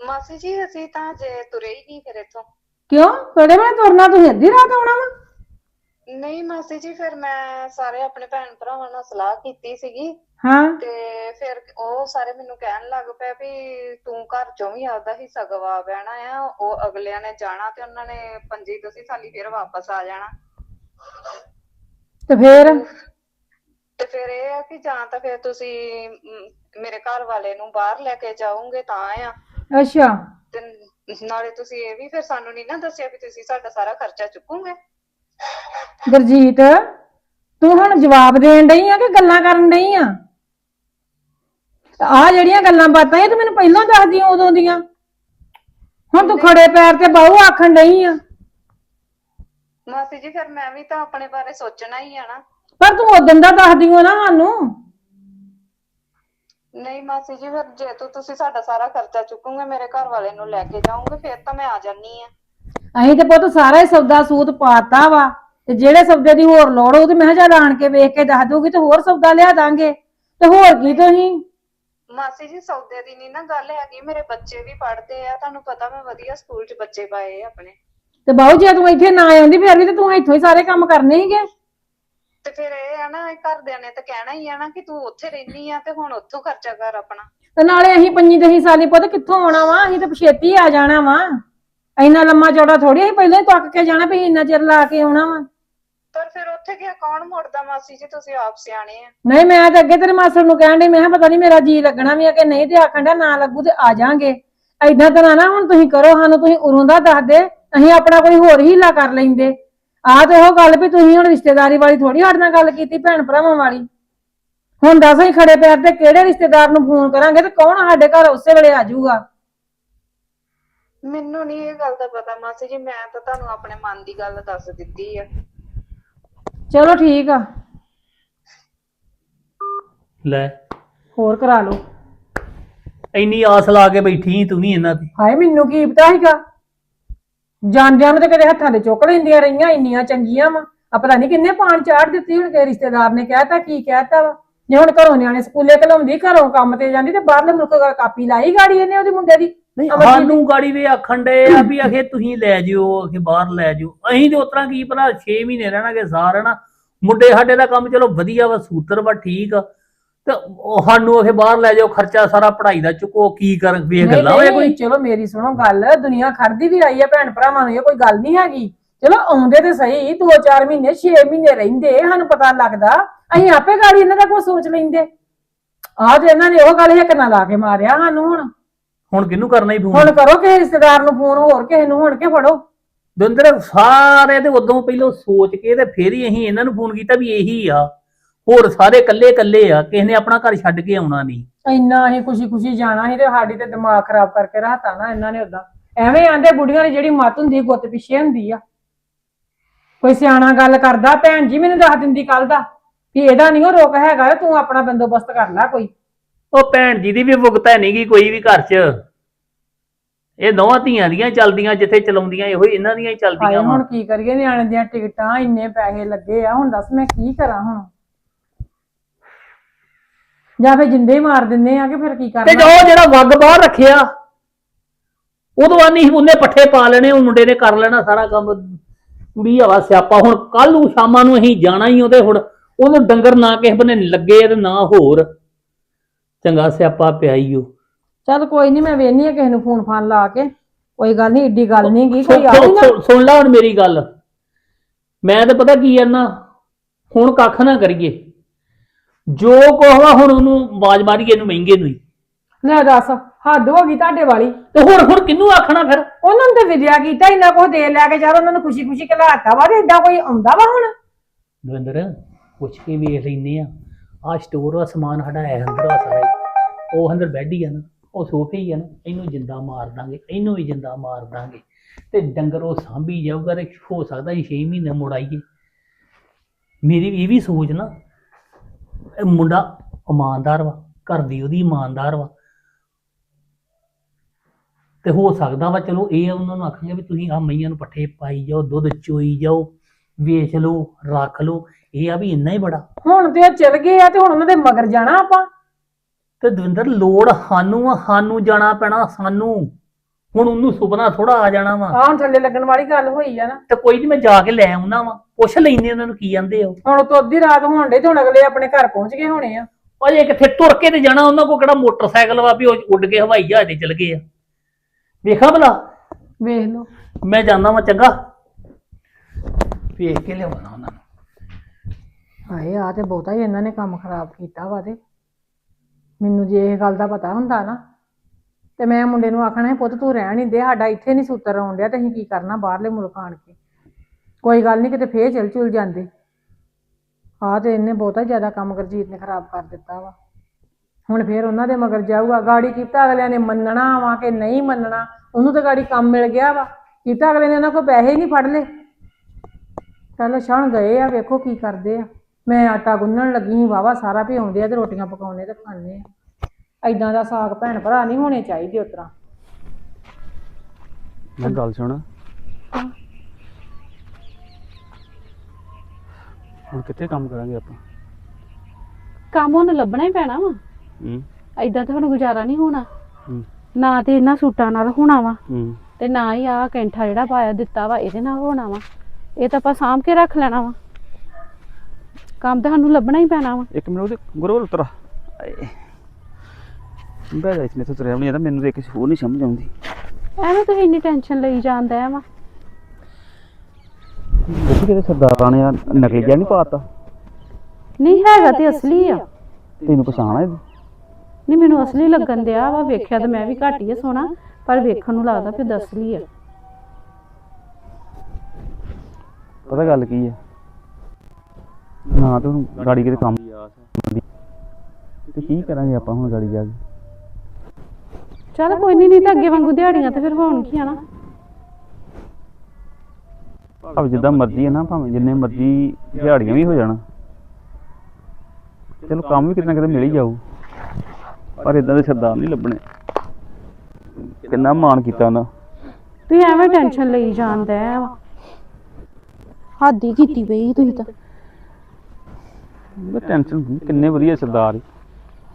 ਮਾਸੀ ਜੀ ਅਸੀਂ ਤਾਂ ਜੇ ਤੁਰੇ ਹੀ ਨਹੀਂ ਫਿਰ ਇੱਥੋਂ। ਕਿਉਂ? ਕਿਹੜੇ ਵੇਲੇ ਤੁਰਨਾ ਤੁਸੀਂ ਅੱਧੀ ਰਾਤ ਆਉਣਾ ਵਾ? ਨਹੀਂ ਮਾਸੀ ਜੀ ਫਿਰ ਮੈਂ ਸਾਰੇ ਆਪਣੇ ਭੈਣ ਭਰਾਵਾਂ ਨਾਲ ਸਲਾਹ ਕੀਤੀ ਸੀਗੀ। ਹਾਂ। ਤੇ ਫਿਰ ਉਹ ਸਾਰੇ ਮੈਨੂੰ ਕਹਿਣ ਲੱਗ ਪਏ ਵੀ ਤੂੰ ਘਰ ਚੋਂ ਵੀ ਆਪਦਾ ਹਿੱਸਾ ਗਵਾ ਬਹਿਣਾ ਆ ਉਹ ਅਗਲਿਆਂ ਨੇ ਜਾਣਾ ਤੇ ਉਹਨਾਂ ਨੇ ਪੰਜੀ ਤੁਸੀਂ ਸਾਲੀ ਫਿਰ ਵਾਪਸ ਆ ਜਾਣਾ। ਤੇ ਫੇਰ? ਤੇ ਫਿਰ ਇਹ ਆ ਕਿ ਜਾਂ ਤਾਂ ਫਿਰ ਤੁਸੀਂ ਮ, ਮੇਰੇ ਘਰ ਵਾਲੇ ਨੂੰ ਬਾਹਰ ਲੈ ਕੇ ਜਾਓਗੇ ਤਾਂ ਆ। ਅੱਛਾ। ਤੇ ਨਾਲੇ ਤੁਸੀਂ ਇਹ ਵੀ ਫਿਰ ਸਾਨੂੰ ਨਹੀਂ ਨਾ ਦੱਸਿਆ ਵੀ ਤੁਸੀਂ ਸਾਡਾ ਸਾਰਾ ਖਰਚਾ ਚੁੱਕੋਗੇ। ਗੁਰਜੀਤ ਤੂੰ ਹੁਣ ਜਵਾਬ ਦੇਣ ਡਈ ਆ ਕਿ ਗੱਲਾਂ ਕਰਨ ਡਈ ਆ? ਆ ਜਿਹੜੀਆਂ ਗੱਲਾਂ ਬਾਤਾਂ ਇਹ ਤੂੰ ਮੈਨੂੰ ਪਹਿਲਾਂ ਦੱਸਦੀ ਉਦੋਂ ਦੀਆਂ। ਹੁਣ ਤੂੰ ਖੜੇ ਪੈਰ ਤੇ ਬਾਹੂ ਆਖਣ ਡਈ ਆ। ਮਾਸੀ ਜੀ ਫਿਰ ਮੈਂ ਵੀ ਤਾਂ ਆਪਣੇ ਬਾਰੇ ਸੋਚਣਾ ਹੀ ਆ ਨਾ। ਪਰ ਤੂੰ ਉਦੋਂ ਦਾ ਦੱਸਦੀ ਓ ਨਾ ਸਾਨੂੰ। ਨਹੀਂ ਮਾਸੀ ਜੀ ਫਿਰ ਜੇ ਤੂੰ ਤੁਸੀਂ ਸਾਡਾ ਸਾਰਾ ਖਰਚਾ ਚੁੱਕੋਗੇ ਮੇਰੇ ਘਰ ਵਾਲੇ ਨੂੰ ਲੈ ਕੇ ਜਾਓਗੇ ਫਿਰ ਤਾਂ ਮੈਂ ਆ ਜਾਨੀ ਆ। ਅਸੀਂ ਤੇ ਪੁੱਤ ਸਾਰਾ ਹੀ ਸੌਦਾ ਸੂਤ ਪਾਤਾ ਵਾ ਤੇ ਜਿਹੜੇ ਸੌਦੇ ਦੀ ਹੋਰ ਲੋੜ ਹੋਊ ਤੇ ਮੈਂ ਕਿਹਾ ਚੱਲ ਆਣ ਕੇ ਵੇਖ ਕੇ ਦੱਸ ਦੂਗੀ ਤੇ ਹੋਰ ਸੌਦਾ ਲਿਆ ਦਾਂਗੇ। ਤੇ ਹੋਰ ਕੀ ਤੁਸੀਂ? ਮਾਸੀ ਜੀ ਸੌਦੇ ਦੀ ਨਹੀਂ ਨਾ ਗੱਲ ਹੈਗੀ ਮੇਰੇ ਬੱਚੇ ਵੀ ਪੜ੍ਹਦੇ ਆ ਤੁਹਾਨੂੰ ਪਤਾ ਮੈਂ ਵਧੀਆ ਸਕੂਲ 'ਚ ਬੱਚੇ ਪਾਏ ਆ ਆਪਣੇ। ਤੇ ਬਾਹੂ ਜੇ ਤੂੰ ਇੱਥੇ ਨਾ ਆਉਂਦੀ ਫਿਰ ਵੀ ਤੇ ਤੂੰ ਇੱਥੋਂ ਹੀ ਸਾਰੇ ਕੰਮ ਕਰਨੇ ਸੀਗੇ? ਤੇ ਫਿਰ ਇਹ ਆ ਨਾ ਘਰਦਿਆਂ ਨੇ ਤਾਂ ਕਹਿਣਾ ਹੀ ਆ ਨਾ ਕਿ ਤੂੰ ਉੱਥੇ ਰਹਿਨੀ ਆ ਤੇ ਹੁਣ ਉੱਥੋਂ ਖਰਚਾ ਕਰ ਆਪਣਾ। ਤੇ ਨਾਲੇ ਅਸੀਂ ਪੰਜੀ ਦਹੀਂ ਸਾਲੀ ਪੁੱਤ ਕਿੱਥੋਂ ਆਉਣਾ ਵਾ? ਅਸੀਂ ਤਾਂ ਛੇਤੀ ਆ ਜਾਣਾ ਵਾ। ਇੰਨਾ ਲੰਮਾ ਚੌੜਾ ਥੋੜੀ ਅਸੀਂ ਪਹਿਲਾਂ ਹੀ ਤੱਕ ਕੇ ਜਾਣਾ ਵੀ ਇੰਨਾ ਚਿਰ ਲਾ ਕੇ ਆਉਣਾ ਵਾ। ਪਰ ਫਿਰ ਉੱਥੇ ਗਿਆ ਕੌਣ ਮੁੜਦਾ ਮਾਸੀ ਜੀ ਤੁਸੀਂ ਆਪ ਸਿਆਣੇ ਆ। ਨਹੀਂ ਮੈਂ ਤਾਂ ਅੱਗੇ ਤੇਰੇ ਮਾਸਟਰ ਨੂੰ ਕਹਿਣ ਡਈ ਮੈਂ ਕਿਹਾ ਪਤਾ ਨਹੀਂ ਮੇਰਾ ਜੀ ਲੱਗਣਾ ਵੀ ਆ ਕਿ ਨਹੀਂ ਤੇ ਆਖਣ ਡਿਆ ਨਾ ਲੱਗੂ ਤੇ ਆ ਜਾਾਂਗੇ। ਐਦਾਂ ਤਾਂ ਨਾ ਨਾ ਹੁਣ ਤੁਸੀਂ ਕਰੋ ਸਾਨੂੰ ਤੁਸੀਂ ਉਰੋਂ ਦਾ ਦੱਸ ਦੇ ਅਸੀਂ ਆਪਣਾ ਕੋਈ ਹੋਰ ਹੀਲਾ ਕਰ ਲੈਂਦੇ। ਆਹ ਤੇ ਉਹ ਗੱਲ ਵੀ ਤੁਸੀਂ ਹੁਣ ਰਿਸ਼ਤੇਦਾਰੀ ਵਾਲੀ ਥੋੜੀ ਸਾਡੇ ਨਾਲ ਗੱਲ ਕੀਤੀ ਭੈਣ ਭਰਾਵਾਂ ਵਾਲੀ। ਹੁਣ ਦੱਸ ਅਸੀਂ ਖੜੇ ਪੈਰ ਤੇ ਕਿਹੜੇ ਰਿਸ਼ਤੇਦਾਰ ਨੂੰ ਫੋਨ ਕਰਾਂਗੇ ਤੇ ਕੌਣ ਸਾਡੇ ਘਰ ਉਸੇ ਵੇਲੇ ਆ ਜਾਊਗਾ? ਮੈਨੂੰ ਨਹੀਂ ਇਹ ਗੱਲ ਦਾ ਪਤਾ ਮਾਸੀ ਜੀ ਮੈਂ ਤਾਂ ਤੁਹਾਨੂੰ ਆਪਣੇ ਮਨ ਦੀ ਗੱਲ ਦੱਸ ਦਿੱਤੀ ਆ। ਚਲੋ ਠੀਕ ਆ। ਲੈ। ਹੋਰ ਕਰਾ ਲਓ। ਇੰਨੀ ਆਸ ਲਾ ਕੇ ਬੈਠੀ ਤੂੰ ਵੀ ਇਹਨਾਂ ਤੇ ਹਾਏ ਮੈਨੂੰ ਕੀ ਪਤਾ ਸੀਗਾ? ਜਾਂਦਿਆਂ ਨੂੰ ਤੇ ਕਦੇ ਹੱਥਾਂ ਦੇ ਚੁੱਕ ਲੈਂਦੀਆਂ ਰਹੀਆਂ ਇੰਨੀਆਂ ਚੰਗੀਆਂ ਵਾ। ਆ ਪਤਾ ਨਹੀਂ ਕਿੰਨੇ ਪਾਣ ਚਾੜ ਦਿੱਤੀ ਹੁਣ ਕਿ ਰਿਸ਼ਤੇਦਾਰ ਨੇ ਕਹਿਤਾ ਕੀ ਕਹਿਤਾ ਵਾ। ਜੇ ਹੁਣ ਘਰੋਂ ਨਿਆਣੇ ਸਕੂਲੇ ਘਲਾਉਂਦੀ ਘਰੋਂ ਕੰਮ ਤੇ ਜਾਂਦੀ ਤੇ ਬਾਹਰਲੇ ਮੁਲਕ ਦਾ ਕਾਪੀ ਲਾਈ ਗਾੜੀ ਇਹਨੇ ਉਹਦੇ ਮੁੰਡੇ ਦੀ। ਨਹੀਂ ਸਾਨੂੰ ਗਾੜੀ ਵੀ ਆਖਣ ਦੇ ਆ ਵੀ ਅਖੇ ਤੁਸੀਂ ਲੈ ਜਿਓ ਅਖੇ ਬਾਹਰ ਲੈ ਜਿਓ। ਅਸੀਂ ਤੇ ਉਤਰਾ ਕੀ ਭਲਾ 6 ਮਹੀਨੇ ਰਹਿਣਾਗੇ ਸਾਰ ਰਹਿਣਾ ਮੁੰਡੇ ਸਾਡੇ ਦਾ ਕੰਮ ਚਲੋ ਵਧੀਆ ਵਾ ਸੂਤਰ ਵਾ ਠੀਕ ਆ। ਤੇ ਸਾਨੂੰ ਅਖੇ ਬਾਹਰ ਲੈ ਜਾਓ ਖਰਚਾ ਸਾਰਾ ਪੜ੍ਹਾਈ ਦਾ ਚੁੱਕੋ ਕੀ ਕਰ ਵੇਖ ਨਹੀਂ, ਗੱਲਾਂ ਹੋਏ ਕੋਈ। ਚਲੋ ਮੇਰੀ ਸੁਣੋ ਗੱਲ ਦੁਨੀਆ ਖੜਦੀ ਵੀ ਆਈ ਹੈ ਭੈਣ ਭਰਾਵਾਂ ਨੂੰ ਇਹ ਕੋਈ ਗੱਲ ਨਹੀਂ ਹੈਗੀ। ਚਲੋ ਆਉਂਦੇ ਤੇ ਸਹੀ 2-4 ਮਹੀਨੇ 6 ਮਹੀਨੇ ਰਹਿੰਦੇ ਸਾਨੂੰ ਪਤਾ ਲੱਗਦਾ। ਅਸੀਂ ਆਪੇ ਗਾੜੀ ਇਹਨਾਂ ਦਾ ਕੋਈ ਸੋਚ ਲੈਂਦੇ। ਆਹ ਤੇ ਇਹਨਾਂ ਨੇ ਉਹ ਗੱਲ ਇੱਕ ਨਾ ਲਾ ਕੇ ਮਾਰਿਆ ਸਾਨੂੰ ਹੁਣ। ਹੁਣ ਕਿਹਨੂੰ ਕਰਨਾ ਹੀ ਹੁਣ ਫੋਨ ਕਰੋ ਕਿਸੇ ਰਿਸ਼ਤੇਦਾਰ ਨੂੰ ਫੋਨ ਹੋਰ ਕਿਸੇ ਨੂੰ ਹੁਣ ਕੇ ਫੜੋ? ਦੁੰਦਰ ਸਾਰੇ ਤੇ ਉਦੋਂ ਪਹਿਲਾਂ ਸੋਚ ਕੇ ਤੇ ਫੇਰ ਹੀ ਅਸੀਂ ਇਹਨਾਂ ਨੂੰ ਫੋਨ ਕੀਤਾ ਵੀ ਇਹੀ ਆ। ਹੋਰ ਸਾਰੇ ਇਕੱਲੇ ਇਕੱਲੇ ਆ ਕਿਸੇ ਨੇ ਆਪਣਾ ਘਰ ਛੱਡ ਕੇ ਆਉਣਾ ਨਹੀਂ। ਇੰਨਾ ਅਸੀਂ ਖੁਸ਼ੀ ਖੁਸ਼ੀ ਜਾਣਾ ਸੀ ਤੇ ਸਾਡੀ ਤੇ ਦਿਮਾਗ ਖਰਾਬ ਕਰਕੇ ਰਾਤਾ ਨਾ ਇਹਨਾਂ ਨੇ ਉਦਾਂ ਐਵੇਂ ਆਂਦੇ ਬੁੜੀਆਂ ਦੀ ਜਿਹੜੀ ਮੱਤ ਹੁੰਦੀ ਗੁੱਤ ਪਿੱਛੇ ਹੁੰਦੀ ਆ। ਕੋਈ ਸਿਆਣਾ ਗੱਲ ਕਰਦਾ ਭੈਣ ਜੀ ਮੈਨੂੰ ਦੱਸ ਦਿੰਦੀ ਕੱਲ ਦਾ ਵੀ ਇਹਦਾ ਨਹੀਂ ਉਹ ਰੋਕ ਹੈਗਾ ਤੂੰ ਆਪਣਾ ਬੰਦੋਬਸਤ ਕਰ ਲੈ ਕੋਈ। ਉਹ ਭੈਣ ਜੀ ਦੀ ਵੀ ਭੁਗਤ ਹੈ ਨਹੀਂਗੀ ਕੋਈ ਵੀ ਘਰ 'ਚ। ਇਹ ਦੋਵਾਂ ਧੀਆਂ ਦੀਆਂ ਚੱਲਦੀਆਂ ਜਿੱਥੇ ਚਲਾਉਂਦੀਆਂ ਇਹੋ ਹੀ ਇਹਨਾਂ ਦੀਆਂ ਹੀ ਹਾਏ ਚੱਲਦੀਆਂ ਵਾ। ਹੁਣ ਕੀ ਕਰੀਏ? ਨਿਆਣੇ ਦੀਆਂ ਟਿਕਟਾਂ ਇੰਨੇ ਪੈਸੇ ਲੱਗੇ ਆ ਹੁਣ ਦੱਸ ਮੈਂ ਕੀ ਕਰਾਂ ਹੁਣ? ਜਾਂ ਫੇ ਜਿੰਦੇ ਹੀ ਮਾਰ ਦਿੰਦੇ ਆ ਕਿ ਫਿਰ ਕੀ ਤੇ ਕਰਨਾ ਜੋ ਜਿਹੜਾ ਵੱਗ ਬਾਹਰ ਰੱਖਿਆ ਉਦੋਂ ਆਨੀ ਉਹਨੇ ਪੱਠੇ ਪਾ ਲੈਣੇ ਉਹ ਮੁੰਡੇ ਨੇ ਕਰ ਲੈਣਾ ਸਾਰਾ ਕੰਮ। ਕੁੜੀ ਹਵਾ ਸਿਆਪਾ ਹੁਣ ਕੱਲ ਨੂੰ ਸ਼ਾਮਾਂ ਨੂੰ ਅਸੀਂ ਜਾਣਾ ਹੀ ਉਹਦੇ ਹੁਣ। ਉਹਨੂੰ ਡੰਗਰ ਨਾ ਕਿਸੇ ਬਨੇ ਲੱਗੇ ਤੇ ਨਾ ਹੋਰ। ਚੰਗਾ ਸਿਆਪਾ ਪਿਆ ਈ ਚੱਲ ਕੋਈ ਨਹੀਂ ਮੈਂ ਵੇਹਨੀ ਆ ਕਿਸੇ ਨੂੰ ਫੋਨ ਫਾਨ ਲਾ ਕੇ। ਕੋਈ ਗੱਲ ਨਹੀਂ ਏਡੀ ਗੱਲ ਨਹੀਂ ਗੀ ਕੋਈ ਸੁਣ- ਨਾ। ਸੁਣ- ਸੁਣ ਲੈ ਹੁਣ ਮੇਰੀ ਗੱਲ। ਮੈਂ ਤਾਂ ਪਤਾ ਕੀ ਕਰਨਾ ਹੁਣ ਕੱਖ ਨਾ ਕਰੀਏ। ਜੋ ਕੋਹਵਾ ਹੁਣ ਉਹਨੂੰ ਆਵਾਜ਼ ਮਾਰੀਏ ਇਹਨੂੰ ਮਹਿੰਗੇ ਨੂੰ ਹੀ। ਲੈ ਦੱਸ ਹੱਦ ਹੋ ਗਈ ਤੁਹਾਡੇ ਵਾਲੀ। ਤੇ ਹੁਣ ਹੁਣ ਕਿਹਨੂੰ ਆਖਣਾ ਫਿਰ? ਉਹਨਾਂ ਨੂੰ ਤੇ ਵਿਦਿਆ ਕੀਤਾ ਇੰਨਾ ਕੁਝ ਦੇ ਲੈ ਕੇ ਯਾਰ ਉਹਨਾਂ ਨੂੰ ਖੁਸ਼ੀ ਖੁਸ਼ੀ ਘਲਾਤਾ ਵਾ ਤੇ ਏਦਾਂ ਕੋਈ ਆਉਂਦਾ ਵਾ ਹੁਣ? ਦਵਿੰਦਰ ਪੁੱਛ ਕੇ ਵੇਖ ਲੈਨੇ ਆ। ਆ ਸਟੋਰ ਦਾ ਸਮਾਨ ਸਾਡਾ ਹੈ ਅੰਦਰ ਆ ਸਾਰਾ। ਹੀ। ਉਹ ਅੰਦਰ ਬੈੱਡ ਹੀ ਆ ਨਾ ਉਹ ਸੋਫੇ ਹੀ ਆ ਨਾ ਇਹਨੂੰ ਜਿੰਦਾ ਮਾਰ ਦਾਂਗੇ, ਇਹਨੂੰ ਵੀ ਜਿੰਦਾ ਮਾਰ ਦਾਂਗੇ। ਤੇ ਡੰਗਰ ਉਹ ਸਾਂਭੀ ਜਾਊਗਾ ਤੇ ਹੋ ਸਕਦਾ ਇਹ 6 ਮਹੀਨੇ ਮੁੜ ਆਈਏ। ਮੇਰੀ ਇਹ ਵੀ ਸੋਚ ਨਾ, ਇਹ ਮੁੰਡਾ ਇਮਾਨਦਾਰ ਵਾ, ਘਰ ਦੀ ਉਹਦੀ ਇਮਾਨਦਾਰ ਵਾ। ਤੇ ਹੋ ਸਕਦਾ ਵਾ, ਚਲੋ ਇਹ ਆ, ਉਹਨਾਂ ਨੂੰ ਆਖਾਂਗੇ ਵੀ ਤੁਸੀਂ ਆ ਮਈਆਂ ਨੂੰ ਪੱਠੇ ਪਾਈ ਜਾਓ, ਦੁੱਧ ਚੋਈ ਜਾਓ, ਵੇਚ ਲਓ, ਰੱਖ ਲਓ, ਇਹ ਆ ਵੀ ਇੰਨਾ ਹੀ ਬੜਾ। ਹੁਣ ਤੇ ਉਹ ਚਲ ਗਏ ਆ ਤੇ ਹੁਣ ਉਹਨਾਂ ਦੇ ਮਗਰ ਜਾਣਾ ਆਪਾਂ। ਤੇ ਦਵਿੰਦਰ ਲੋੜ ਸਾਨੂੰ ਆ ਸਾਨੂੰ ਜਾਣਾ ਪੈਣਾ ਸਾਨੂੰ। ਹੁਣ ਉਹਨੂੰ ਸੁਪਨਾ ਥੋੜਾ ਆ ਜਾਣਾ ਵਾ। ਆਹ ਹੁਣ ਥੱਲੇ ਲੱਗਣ ਵਾਲੀ ਗੱਲ ਹੋਈ ਆ ਨਾ। ਤੇ ਕੋਈ ਨਹੀਂ ਮੈਂ ਜਾ ਕੇ ਲੈ ਆਉਣਾ ਵਾ। ਪੁੱਛ ਲੈਨੇ ਉਹਨਾਂ ਨੂੰ ਕੀ ਜਾਂਦੇ ਹੋ ਹੁਣ ਤੋਂ ਅੱਧੀ ਰਾਤ ਹੋਣ ਡੇ ਤੇ ਹੁਣ ਅਗਲੇ ਆਪਣੇ ਘਰ ਪਹੁੰਚ ਗਏ ਹੋਣੇ ਆ। ਅਜੇ ਕਿੱਥੇ ਤੁਰ ਕੇ ਤੇ ਜਾਣਾ ਉਹਨਾਂ ਕੋਲ ਕਿਹੜਾ ਮੋਟਰਸਾਈਕਲ ਵਾ ਵੀ ਉਹ ਉੱਡ ਕੇ ਹਵਾਈ ਜਹਾਜ਼ ਤੇ ਚਲ ਗਏ ਆ। ਵੇਖਾ ਭਲਾ। ਵੇਖ ਲਓ। ਮੈਂ ਜਾਂਦਾ ਵਾਂ ਚੰਗਾ। ਵੇਖ ਕੇ ਲਿਆਉਣਾ ਉਹਨਾਂ ਨੂੰ। ਹਾਏ ਆ ਤੇ ਬਹੁਤਾ ਹੀ ਇਹਨਾਂ ਨੇ ਕੰਮ ਖਰਾਬ ਕੀਤਾ ਵਾ ਤੇ। ਮੈਨੂੰ ਜੇ ਇਹ ਗੱਲ ਦਾ ਪਤਾ ਹੁੰਦਾ ਨਾ ਤੇ ਮੈਂ ਮੁੰਡੇ ਨੂੰ ਆਖਣਾ ਸੀ, ਪੁੱਤ ਤੂੰ ਰਹਿਣ ਹੀ ਦੇ ਸਾਡਾ ਇੱਥੇ ਨਹੀਂ ਸੂਤਰ ਆਉਣ ਡਿਆ ਤੇ ਅਸੀਂ ਕੀ ਕਰਨਾ ਬਾਹਰਲੇ ਮੁਲਕ ਆਣ ਕੇ? ਕੋਈ ਗੱਲ ਨਹੀਂ ਕਿਤੇ ਫੇਰ ਚਲ ਚੁਲ ਜਾਂਦੇ। ਆ ਤੇ ਇਹਨੇ ਬਹੁਤਾ ਜ਼ਿਆਦਾ ਕੰਮ ਗੁਰਜੀਤ ਨੇ ਖਰਾਬ ਕਰ ਦਿੱਤਾ ਵਾ। ਹੁਣ ਫੇਰ ਉਹਨਾਂ ਦੇ ਮਗਰ ਜਾਊਗਾ ਗਾੜੀ ਕੀਤਾ ਅਗਲਿਆਂ ਨੇ ਮੰਨਣਾ ਵਾ ਕਿ ਨਹੀਂ ਮੰਨਣਾ ਉਹਨੂੰ ਤਾਂ ਗਾੜੀ ਕੰਮ ਮਿਲ ਗਿਆ ਵਾ। ਕੀਤਾ ਅਗਲੇ ਨੇ ਉਹਨਾਂ ਕੋਲ ਪੈਸੇ ਹੀ ਨਹੀਂ ਫੜ ਲਏ ਚੱਲ ਛਣ ਗਏ ਆ ਵੇਖੋ ਕੀ ਕਰਦੇ ਆ। ਮੈਂ ਆਟਾ ਗੁੰਨਣ ਲੱਗੀ ਸੀ ਵਾਵਾ ਸਾਰਾ ਵੀ ਆਉਂਦੇ ਆ ਤੇ ਰੋਟੀਆਂ ਪਕਾਉਣੇ ਤੇ ਖਾਣੇ ਆ। ਐਦਾਂ ਦਾ ਸਾਗ ਭੈਣ ਭਰਾ ਨਹੀਂ ਹੋਣੇ ਚਾਹੀਦੇ ਉਤਰਾ ਮੈਂ ਗੱਲ ਸੁਣ। ਹੁਣ ਕਿੱਥੇ ਕੰਮ ਕਰਾਂਗੇ ਆਪਾਂ? ਕੰਮ ਉਹਨੂੰ ਲੱਭਣਾ ਹੀ ਪੈਣਾ ਵਾ। ਹੂੰ। ਐਦਾਂ ਤਾਂ ਹੁਣ ਗੁਜ਼ਾਰਾ ਨਹੀਂ ਹੋਣਾ। ਹੂੰ। ਨਾ ਤੇ ਇਹਨਾਂ ਸੂਟਾਂ ਨਾਲ ਹੋਣਾ ਵਾ ਹੂੰ। ਤੇ ਨਾ ਹੀ ਆਹ ਕੈਂਠਾ ਜਿਹੜਾ ਪਾਇਆ ਦਿੱਤਾ ਵਾ ਇਹਦੇ ਨਾਲ ਹੋਣਾ ਵਾ। ਇਹ ਤਾਂ ਆਪਾਂ ਸਾਂਭ ਕੇ ਰੱਖ ਲੈਣਾ ਵਾ। ਕੰਮ ਤਾਂ ਸਾਨੂੰ ਲੱਭਣਾ ਹੀ ਪੈਣਾ ਵਾ। ਇੱਕ ਮਿੰਟ ਉਹਦੇ ਗੁਰੂ ਉਤਰਾ। ਬੈ ਜਾ ਇਸਨੇ ਤੋਂ ਤੁਰਿਆ ਵੀ ਨਹੀਂ ਜਾਂਦਾ ਮੈਨੂੰ ਤੇ ਕਿਸੇ ਹੋਰ ਨਹੀਂ ਸਮਝ ਆਉਂਦੀ। ਐਵੇਂ ਤੁਸੀਂ ਇੰਨੀ ਟੈਨਸ਼ਨ ਲਈ ਜਾਂਦਾ ਆ ਵਾ। ਦੇਖੀ ਕਿਤੇ ਸਰਦਾਰਾਂ ਨੇ ਆਹ ਨਕਲੀ ਜਿਹਾ ਨਹੀਂ ਪਾਤਾ। ਨਹੀਂ ਹੈਗਾ ਤੇ ਅਸਲੀ ਆ। ਤੈਨੂੰ ਪਛਾਣ ਆ ਇਹਦੀ? ਨਹੀਂ ਮੈਨੂੰ ਅਸਲੀ ਲੱਗਣ ਦਿਆ ਵਾ। ਵੇਖਿਆ ਤਾਂ ਮੈਂ ਵੀ ਘੱਟ ਹੀ ਆ ਸੋਹਣਾ ਪਰ ਵੇਖਣ ਨੂੰ ਲੱਗਦਾ ਫਿਰ ਅਸਲੀ ਆ। ਪਤਾ ਗੱਲ ਕੀ ਹੈ ਨਾ ਤੂੰ ਗਾੜੀ ਕਿਤੇ ਕੰਮ ਹੈ। ਤੇ ਕੀ ਕਰਾਂਗੇ ਆਪਾਂ ਹੁਣ ਗਾੜੀ ਜਾ ਕੇ? ਚੱਲ ਕੋਈ ਨਹੀਂ ਨਹੀਂ ਤਾਂ ਅੱਗੇ ਵਾਂਗੂ ਦਿਹਾੜੀਆਂ ਤੇ ਫਿਰ ਹੋਣਗੀਆਂ ਨਾ। ਭਾਵੇਂ ਜਿੱਦਾਂ ਮਰਜ਼ੀ ਹੈ ਨਾ ਭਾਵੇਂ ਜਿੰਨੇ ਮਰਜ਼ੀ ਦਿਹਾੜੀਆਂ ਵੀ ਹੋ ਜਾਣ। ਚਲੋ ਕੰਮ ਵੀ ਕਿਤੇ ਨਾ ਕਿਤੇ ਮਿਲ ਹੀ ਜਾਊ। ਪਰ ਇਦਾਂ ਦੇ ਸਰਦਾਰ ਨਹੀਂ ਲੱਭਣੇ। ਕਿੰਨਾ ਮਾਣ ਕੀਤਾ ਉਹਨਾਂ। ਤੁਸੀਂ ਐਵੇਂ ਟੈਨਸ਼ਨ ਲਈ ਜਾਂਦੇ ਹੱਦ ਹੀ ਕੀਤੀ ਪਈ ਤੁਸੀਂ ਤਾਂ। ਟੈਨਸ਼ਨ ਕਿੰਨੇ ਵਧੀਆ ਸਰਦਾਰ ਸੀ।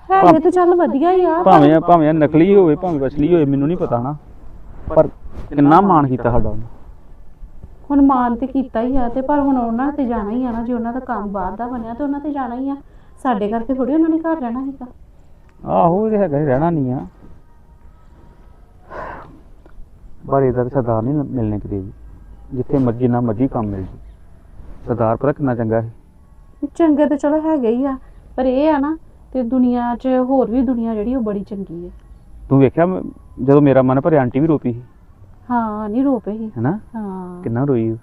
ਹੈਗੇ ਤਾਂ ਚੱਲ ਵਧੀਆ ਹੀ ਆ ਭਾਵੇਂ ਭਾਵੇਂ ਨਕਲੀ ਹੋਵੇ ਭਾਵੇਂ ਅਸਲੀ ਹੋਵੇ ਮੈਨੂੰ ਨਹੀਂ ਪਤਾ ਹਨਾ। ਪਰ ਕਿੰਨਾ ਮਾਣ ਕੀਤਾ ਸਾਡਾ ਉਹਨੇ। ਹੁਣ ਮਾਨ ਤੇ ਕੀਤਾ ਹੀ ਆ ਤੇ ਪਰ ਹੁਣ ਉਹਨਾਂ ਤੇ ਜਾਣਾ ਹੀ ਆ ਨਾ ਜੇ ਉਹਨਾਂ ਦਾ ਕੰਮ ਬਾਹਰ ਦਾ ਬਣਿਆ ਤੇ ਉਹਨਾਂ ਤੇ ਜਾਣਾ ਹੀ ਆ। ਸਾਡੇ ਕਰਕੇ ਥੋੜੀ ਉਹਨਾਂ ਨੇ ਘਰ ਰਹਿਣਾ ਸੀਗਾ। ਆਹੋ ਇਹ ਤੇ ਹੈਗਾ ਹੀ, ਰਹਿਣਾ ਨਹੀਂ ਆ। ਪਰ ਇਹਦਾ ਤਾਂ ਸਰਦਾਰ ਨਹੀਂ ਮਿਲਣੇ ਕਿਤੇ ਵੀ। ਜਿੱਥੇ ਮਰਜ਼ੀ ਨਾ ਮਰਜ਼ੀ ਕੰਮ ਮਿਲ ਜੇ। ਸਰਦਾਰ ਪਤਾ ਕਿੰਨਾ ਚੰਗਾ ਹੈ ਚੰਗੇ ਤਾਂ ਚਲੋ ਹੈਗੇ ਹੀ ਆ ਪਰ ਇਹ ਆ ਨਾ ਤੇ ਦੁਨੀਆ 'ਚ ਹੋਰ ਵੀ ਦੁਨੀਆ ਜਿਹੜੀ ਉਹ ਬੜੀ ਚੰਗੀ ਹੈ। ਤੂੰ ਵੇਖਿਆ ਮ- ਜਦੋਂ ਮੇਰਾ ਮਨ ਭਰਿਆ ਆਂਟੀ ਵੀ ਰੋਪੀ ਸੀ? ਹਾਂ ਨਹੀਂ ਰੋਪੇ ਹੀ ਹੈਨਾ? ਹਾਂ। ਕਿੰਨਾ ਰੋਈ ਉਹ।